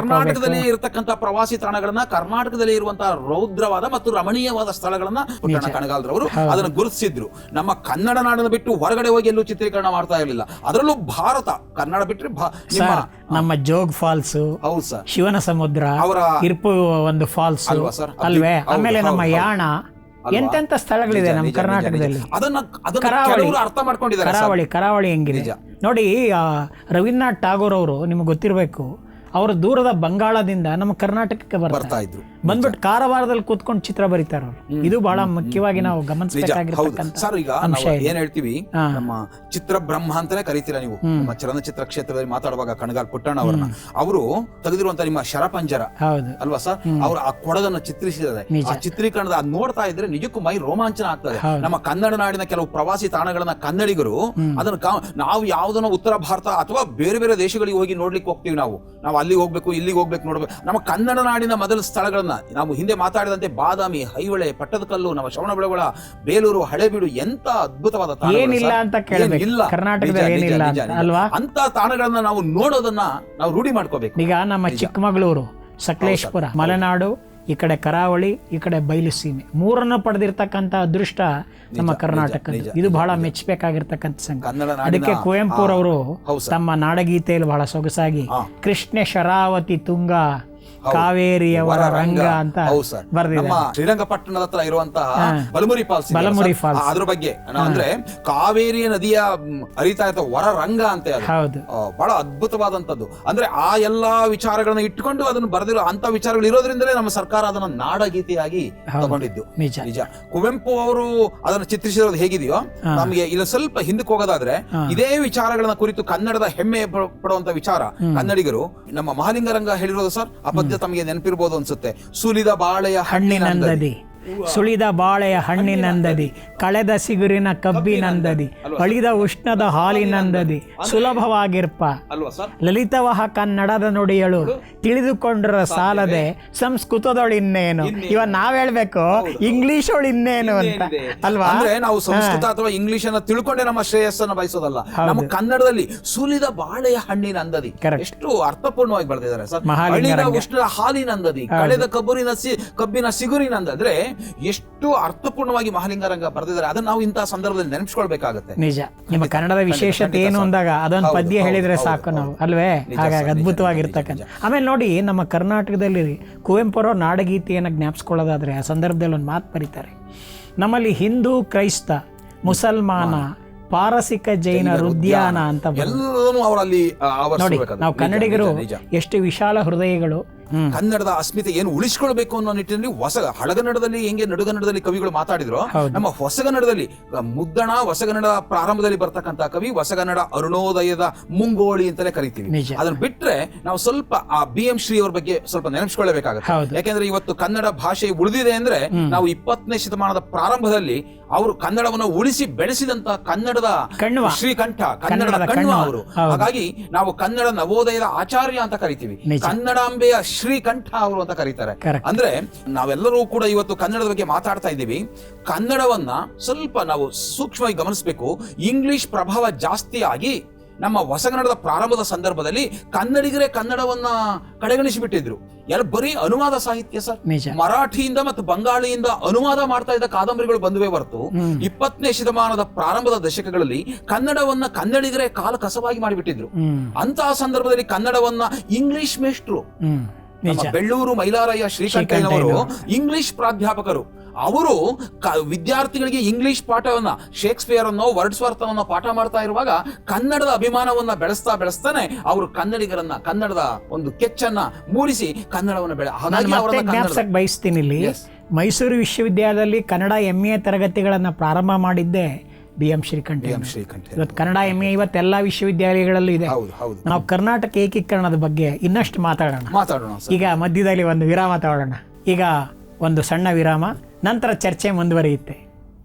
ಕರ್ನಾಟಕದಲ್ಲಿ ಇರತಕ್ಕಂತ ಪ್ರವಾಸಿ ತಾಣಗಳನ್ನ ಕರ್ನಾಟಕದಲ್ಲಿ ಇರುವಂತಹ ರೌದ್ರವಾದ ಮತ್ತು ರಮಣೀಯವಾದ ಸ್ಥಳಗಳನ್ನ ಪುಟ್ಟಣ್ಣ ಕಣಗಾಲ್ರವರು ಅದನ್ನು ಗುರುತಿಸಿದ್ರು. ನಮ್ಮ ಕನ್ನಡ ನಾಡನ್ನು ಬಿಟ್ಟು ಹೊರಗಡೆ ಹೋಗಿ ಎಲ್ಲೂ ಚಿತ್ರೀಕರಣ ಮಾಡ್ತಾ ಇರಲಿಲ್ಲ. ಅದರಲ್ಲೂ ಭಾರತ ಕನ್ನಡ ಬಿಟ್ಟರೆ ನಿಮ್ಮ ಜೋಗ್ ಫಾಲ್ಸ್ ಹೌದು ಸರ್. ಶಿವನ ಸಮುದ್ರ ಅವರ ಇರ್ಪು ಒಂದು ಫಾಲ್ಸ್ ಅಲ್ವಾ ಸರ್? ಅಲ್ವೇ? ಆಮೇಲೆ ನಮ್ಮ ಯಾಣ? ಎಂತೆಂತ ಸ್ಥಳಗಳಿದೆ ನಮ್ಮ ಕರ್ನಾಟಕದಲ್ಲಿ? ಅದನ್ನ ಅರ್ಥ ಮಾಡ್ಕೊಂಡಿದ್ದಾರೆ ಕರಾವಳಿ ಕರಾವಳಿ ಹೆಂಗಿದೆ? ನೋಡಿ ರವೀಂದ್ರನಾಥ್ ಟಾಗೋರ್ ಅವರು ನಿಮ್ಗೆ ಗೊತ್ತಿರಬೇಕು ಅವರು ದೂರದ ಬಂಗಾಳದಿಂದ ನಮ್ಮ ಕರ್ನಾಟಕಕ್ಕೆ ಬರ್ತಾ ಇದ್ರು. ಬಂದ್ಬಿಟ್ಟು ಕಾರವಾರದಲ್ಲಿ ಕೂತ್ಕೊಂಡು ಚಿತ್ರ ಬರೀತಾರ ಅವರು. ಇದು ಬಹಳ ಮುಖ್ಯವಾಗಿ ನಾವು ಗಮನಿಸಬೇಕಾಗಿರ್ತಕ್ಕಂಥ ಸರ್ ಈಗ ಅಂಶ ಏನ್ ಹೇಳ್ತೀವಿ? ನಮ್ಮ ಚಿತ್ರ ಬ್ರಹ್ಮ ಅಂತಾನೆ ಕರಿತೀರ ನೀವು. ನಮ್ಮ ಚಲನಚಿತ್ರ ಕ್ಷೇತ್ರದಲ್ಲಿ ಮಾತಾಡುವಾಗ ಕಣಗಾಲ್ ಪುಟ್ಟಣ್ಣ ಅವರನ್ನ. ಅವರು ತೆಗೆದಿರುವಂತ ನಿಮ್ಮ ಶರಪಂಜರ. ಹೌದು. ಅಲ್ವಾ ಸರ್? ಅವರು ಆ ಕೊಡಗನ್ನು ಚಿತ್ರಿಸಿದ್ದಾರೆ. ಆ ಚಿತ್ರೀಕರಣದ ಅದ್ ನೋಡ್ತಾ ಇದ್ರೆ ನಿಜಕ್ಕೂ ಮೈ ರೋಮಾಂಚನ ಆಗ್ತದೆ. ನಮ್ಮ ಕನ್ನಡ ನಾಡಿನ ಕೆಲವು ಪ್ರವಾಸಿ ತಾಣಗಳನ್ನ ಕನ್ನಡಿಗರು ಅದನ್ನ ನಾವು ಯಾವ್ದನ್ನ ಉತ್ತರ ಭಾರತ ಅಥವಾ ಬೇರೆ ಬೇರೆ ದೇಶಗಳಿಗೆ ಹೋಗಿ ನೋಡ್ಲಿಕ್ಕೆ ಹೋಗ್ತೀವಿ ನಾವು. ನಾವು ಅಲ್ಲಿಗೆ ಹೋಗ್ಬೇಕು ಇಲ್ಲಿಗೆ ಹೋಗ್ಬೇಕು ನೋಡ್ಬೇಕು. ನಮ್ಮ ಕನ್ನಡ ನಾಡಿನ ಮೊದಲ ಸ್ಥಳಗಳನ್ನ ನಾವು ಹಿಂದೆ ಮಾತಾಡಿದಂತೆ ಬಾದಾಮಿ ಹೈವಳೆ ಪಟ್ಟದಕಲ್ಲು ನಮ್ಮ ಶ್ರವಣ ಬೆಳಗೊಳ ಬೇಲೂರು ಹಳೆಬೀಡು ಎಂತ ಅದ್ಭುತವಾದ ಏನಿಲ್ಲ ಅಂತ ಅಂತ, ನಿಜ. ಅಲ್ವಾ? ಅಂತ ತಾಣಗಳನ್ನ ನಾವು ನೋಡೋದನ್ನ ನಾವು ರೂಢಿ ಮಾಡ್ಕೋಬೇಕು. ಈಗ ನಮ್ಮ ಚಿಕ್ಕಮಗಳೂರು ಸಕಲೇಶ್ಪುರ ಮಲೆನಾಡು ಈ ಕಡೆ ಕರಾವಳಿ ಈ ಕಡೆ ಬಯಲು ಸೀಮೆ. ಮೂರನ್ನು ಪಡೆದಿರ್ತಕ್ಕಂಥ ಅದೃಷ್ಟ ನಮ್ಮ ಕರ್ನಾಟಕ ಇದು ಬಹಳ ಮೆಚ್ಚಬೇಕಾಗಿರ್ತಕ್ಕಂಥ ಸಂಘ. ಅದಕ್ಕೆ ಕುವೆಂಪುರವರು ತಮ್ಮ ನಾಡಗೀತೆಯಲ್ಲಿ ಬಹಳ ಸೊಗಸಾಗಿ ಕೃಷ್ಣ ಶರಾವತಿ ತುಂಗ ಕಾವೇರಿಯವರ ರಂಗ ಅಂತ ನಮ್ಮ ಶ್ರೀರಂಗಪಟ್ಟಣದ ಹತ್ರ ಇರುವಂತಹ ಬಲಮುರಿ ಫಾಲ್ಸ್ ಬಲಮುರಿ ಫಾಲ್ಸ್. ಅದ್ರ ಬಗ್ಗೆ ಅಂದ್ರೆ ಕಾವೇರಿ ನದಿಯ ಅರಿತಾ ಹರಿತಾ ಇರ್ತ ಹೊರ ರಂಗ ಅಂತ ಅದು. ಹೌದು. ಬಹಳ ಅದ್ಭುತವಾದಂತದ್ದು ಅಂದ್ರೆ ಆ ಎಲ್ಲಾ ವಿಚಾರಗಳನ್ನ ಇಟ್ಕೊಂಡು ಅದನ್ನು ಬರೆದಿರೋ ಅಂತ ವಿಚಾರಗಳು ಇರೋದ್ರಿಂದಲೇ ನಮ್ಮ ಸರ್ಕಾರ ಅದನ್ನ ನಾಡಗೀತೆಯಾಗಿ ತಗೊಂಡಿದ್ದು. ನಿಜ. ನಿಜ. ಕುವೆಂಪು ಅವರು ಅದನ್ನ ಚಿತ್ರಿಸಿರೋದು ಹೇಗಿದೆಯೋ ನಮಗೆ ಇಲ್ಲ ಸ್ವಲ್ಪ ಹಿಂದಕ್ಕೆ ಹೋಗೋದಾದ್ರೆ ಇದೇ ವಿಚಾರಗಳನ್ನ ಕುರಿತು ಕನ್ನಡದ ಹೆಮ್ಮೆ ಪಡುವಂತ ವಿಚಾರ ಕನ್ನಡಿಗರು ನಮ್ಮ ಮಹಾಲಿಂಗರಂಗ ಹೇಳಿರೋದು ಸರ್ ಆ ಪದ್ಯ ತಮಗೆ ನೆನಪಿರ್ಬೋದು ಅನ್ಸುತ್ತೆ. ಸುಲಿದ ಬಾಳೆಯ ಹಣ್ಣಿನ ಸುಳಿದ ಬಾಳೆಯ ಹಣ್ಣಿನಂದದಿ ಕಳೆದ ಸಿಗುರಿನ ಕಬ್ಬಿನಂದದಿ ಅಳಿದ ಉಷ್ಣದ ಹಾಲಿನಂದದಿ ಸುಲಭವಾಗಿರ್ಪ. ಲಲಿತವಹ ಕನ್ನಡದ ನುಡಿಯಳು ತಿಳಿದುಕೊಂಡ್ರ ಸಾಲದೆ ಸಂಸ್ಕೃತದೊಳಿನ್ನೇನು ಇವ ನಾವ್ ಹೇಳ್ಬೇಕು ಇಂಗ್ಲಿಷ್ ಒಳು ಇನ್ನೇನು ಅಂತ. ಅಲ್ವಾ? ಅಂದ್ರೆ ನಾವು ಸಂಸ್ಕೃತ ಅಥವಾ ಇಂಗ್ಲಿಷ್ ಅನ್ನ ತಿಳ್ಕೊಂಡೆ ನಮ್ಮ ಶ್ರೇಯಸ್ಸನ್ನ ಬಯಸೋದಲ್ಲ. ನಮ್ಮ ಕನ್ನಡದಲ್ಲಿ ಸುಲಿದ ಬಾಳೆಯ ಹಣ್ಣಿನ ಅಂದದಿ. ಎಷ್ಟು ಅರ್ಥಪೂರ್ಣವಾಗಿ ಬರೆದಿದ್ದಾರೆ ಸರ್. ಉಷ್ಣದ ಹಾಲಿನ ಅಂದದಿ ಕಳೆದ ಕಬ್ಬುರಿನ ಕಬ್ಬಿನ ಸಿಗುರಿನ ಅಂದ್ರೆ ಎಷ್ಟು ಅರ್ಥಪೂರ್ಣವಾಗಿ ಮಹಾಲಿಂಗರಂಗ ಬರೆದಿದ್ದಾರೆ ಅದನ್ನ ನಾವು ಇಂತಹ ಸಂದರ್ಭದಲ್ಲಿ ನೆನಪಿಸ್ಕೊಳ್ಬೇಕಾಗುತ್ತೆ. ನಿಜ. ನಿಮ್ಮ ಕನ್ನಡದ ವಿಶೇಷತೆ ಏನು ಅಂದಾಗ ಅದೊಂದು ಪದ್ಯ ಹೇಳಿದ್ರೆ ಸಾಕು ನಾವು ಅಲ್ವೇ? ಹಾಗಾಗಿ ಅದ್ಭುತವಾಗಿರ್ತಕ್ಕಂಥ ಆಮೇಲೆ ನೋಡಿ ನಮ್ಮ ಕರ್ನಾಟಕದಲ್ಲಿ ಕುವೆಂಪುರ ನಾಡಗೀತೆಯನ್ನು ಜ್ಞಾಪಿಸ್ಕೊಳ್ಳೋದಾದ್ರೆ ಆ ಸಂದರ್ಭದಲ್ಲಿ ಒಂದು ಮಾತು ಬರೀತಾರೆ. ನಮ್ಮಲ್ಲಿ ಹಿಂದೂ ಕ್ರೈಸ್ತ ಮುಸಲ್ಮಾನ ಪಾರಸಿಕ ಜೈನ ಉದ್ಯಾನ ಅಂತ ನೋಡಿ ನಾವು ಕನ್ನಡಿಗರು. ಎಷ್ಟು ವಿಶಾಲ ಹೃದಯಗಳು ಕನ್ನಡದ ಅಸ್ಮಿತೆ ಏನು ಉಳಿಸ್ಕೊಳ್ಬೇಕು ಅನ್ನೋ ನಿಟ್ಟಿನಲ್ಲಿ ಹೊಸ ಹಳಗನ್ನಡದಲ್ಲಿ ಹೆಂಗೆ ನಡುಗನ್ನಡದಲ್ಲಿ ಕವಿಗಳು ಮಾತಾಡಿದ್ರು ನಮ್ಮ ಹೊಸಗನ್ನಡದಲ್ಲಿ ಮುದ್ದಣ ಹೊಸಗನ್ನಡ ಪ್ರಾರಂಭದಲ್ಲಿ ಬರ್ತಕ್ಕಂತ ಕವಿ ಹೊಸಗನ್ನಡ ಅರುಣೋದಯದ ಮುಂಗೋಳಿ ಅಂತಲೇ ಕರಿತೀವಿ. ಅದನ್ನ ಬಿಟ್ರೆ ನಾವು ಸ್ವಲ್ಪ ಆ ಬಿ ಎಂ ಶ್ರೀ ಅವ್ರ ಬಗ್ಗೆ ಸ್ವಲ್ಪ ನೆನಪಿಸ್ಕೊಳ್ಬೇಕಾಗುತ್ತೆ. ಯಾಕೆಂದ್ರೆ ಇವತ್ತು ಕನ್ನಡ ಭಾಷೆ ಉಳಿದಿದೆ ಅಂದ್ರೆ ನಾವು ಇಪ್ಪತ್ತನೇ ಶತಮಾನದ ಪ್ರಾರಂಭದಲ್ಲಿ ಅವರು ಕನ್ನಡವನ್ನು ಉಳಿಸಿ ಬೆಳೆಸಿದಂತ ಕನ್ನಡದ. ಶ್ರೀಕಂಠ ಕನ್ನಡದ ಕಣ್ವ. ಅವರು. ಹಾಗಾಗಿ ನಾವು ಕನ್ನಡ ನವೋದಯದ ಆಚಾರ್ಯ ಅಂತ ಕರಿತೀವಿ. ಕನ್ನಡಾಂಬೆಯ ಶ್ರೀಕಂಠ ಅವರು ಅಂತ ಕರೀತಾರೆ. ಅಂದ್ರೆ ನಾವೆಲ್ಲರೂ ಕೂಡ ಇವತ್ತು ಕನ್ನಡದ ಬಗ್ಗೆ ಮಾತಾಡ್ತಾ ಇದ್ದೀವಿ. ಕನ್ನಡವನ್ನ ಸ್ವಲ್ಪ ನಾವು ಸೂಕ್ಷ್ಮವಾಗಿ ಗಮನಿಸಬೇಕು. ಇಂಗ್ಲಿಷ್ ಪ್ರಭಾವ ಜಾಸ್ತಿ ಆಗಿ ನಮ್ಮ ಹೊಸಗನ್ನಡದ ಪ್ರಾರಂಭದ ಸಂದರ್ಭದಲ್ಲಿ ಕನ್ನಡಿಗರೇ ಕನ್ನಡವನ್ನ ಕಡೆಗಣಿಸಿಬಿಟ್ಟಿದ್ರು. ಎಲ್ಲ ಬರೀ ಅನುವಾದ ಸಾಹಿತ್ಯ ಸರ್? ಮರಾಠಿಯಿಂದ ಮತ್ತು ಬಂಗಾಳಿಯಿಂದ ಅನುವಾದ ಮಾಡ್ತಾ ಇದ್ದ ಕಾದಂಬರಿಗಳು ಬಂದುವೆ ಹೊರತು ಇಪ್ಪತ್ತನೇ ಶತಮಾನದ ಪ್ರಾರಂಭದ ದಶಕಗಳಲ್ಲಿ ಕನ್ನಡವನ್ನ ಕನ್ನಡಿಗರೇ ಕಾಲ ಕಸವಾಗಿ ಮಾಡಿಬಿಟ್ಟಿದ್ರು ಅಂತಹ ಸಂದರ್ಭದಲ್ಲಿ ಕನ್ನಡವನ್ನ ಇಂಗ್ಲಿಷ್ ಮೇಷ್ಟ್ರು ಬೆಳ್ಳೂರು ಮೈಲಾರಯ್ಯ ಶ್ರೀಕಂಠಯ್ಯನವರು ಇಂಗ್ಲಿಷ್ ಪ್ರಾಧ್ಯಾಪಕರು. ಅವರು ವಿದ್ಯಾರ್ಥಿಗಳಿಗೆ ಇಂಗ್ಲಿಷ್ ಪಾಠವನ್ನ ಶೇಕ್ಸ್ಪಿಯರ್ ಅನ್ನೋ ವರ್ಡ್ಸ್ವರ್ತ್ ಅನ್ನೋ ಪಾಠ ಮಾಡ್ತಾ ಇರುವಾಗ ಕನ್ನಡದ ಅಭಿಮಾನವನ್ನ ಬೆಳೆಸ್ತಾ ಬೆಳೆಸ್ತಾನೆ ಅವರು ಕನ್ನಡಿಗರನ್ನ ಕನ್ನಡದ ಒಂದು ಕೆಚ್ಚನ್ನ ಮೂಡಿಸಿ ಕನ್ನಡವನ್ನ ಬೆಳೆ ಹಾಗಾಗಿ ಬಯಸ್ತೀನಿ ಇಲ್ಲಿ. ಮೈಸೂರು ವಿಶ್ವವಿದ್ಯಾಲಯದಲ್ಲಿ ಕನ್ನಡ ಎಂ ಎ ತರಗತಿಗಳನ್ನು ಪ್ರಾರಂಭ ಮಾಡಿದ್ದೆ. B M Srikantha M Srikantha ಇವತ್ತು ಕನ್ನಡ ಎಂ ಎ ಇವತ್ತೆಲ್ಲ ವಿಶ್ವವಿದ್ಯಾಲಯಗಳಲ್ಲೂ ಇದೆ. ಹೌದು ಹೌದು. ನಾವು ಕರ್ನಾಟಕ ಏಕೀಕರಣದ ಬಗ್ಗೆ ಇನ್ನಷ್ಟು ಮಾತಾಡೋಣ. ಮಾತಾಡೋಣ ಈಗ ಮಧ್ಯದಲ್ಲಿ ಒಂದು ವಿರಾಮ ತಗೊಳ್ಳೋಣ. ಈಗ ಒಂದು ಸಣ್ಣ ವಿರಾಮ ನಂತರ ಚರ್ಚೆ ಮುಂದುವರಿಯುತ್ತೆ.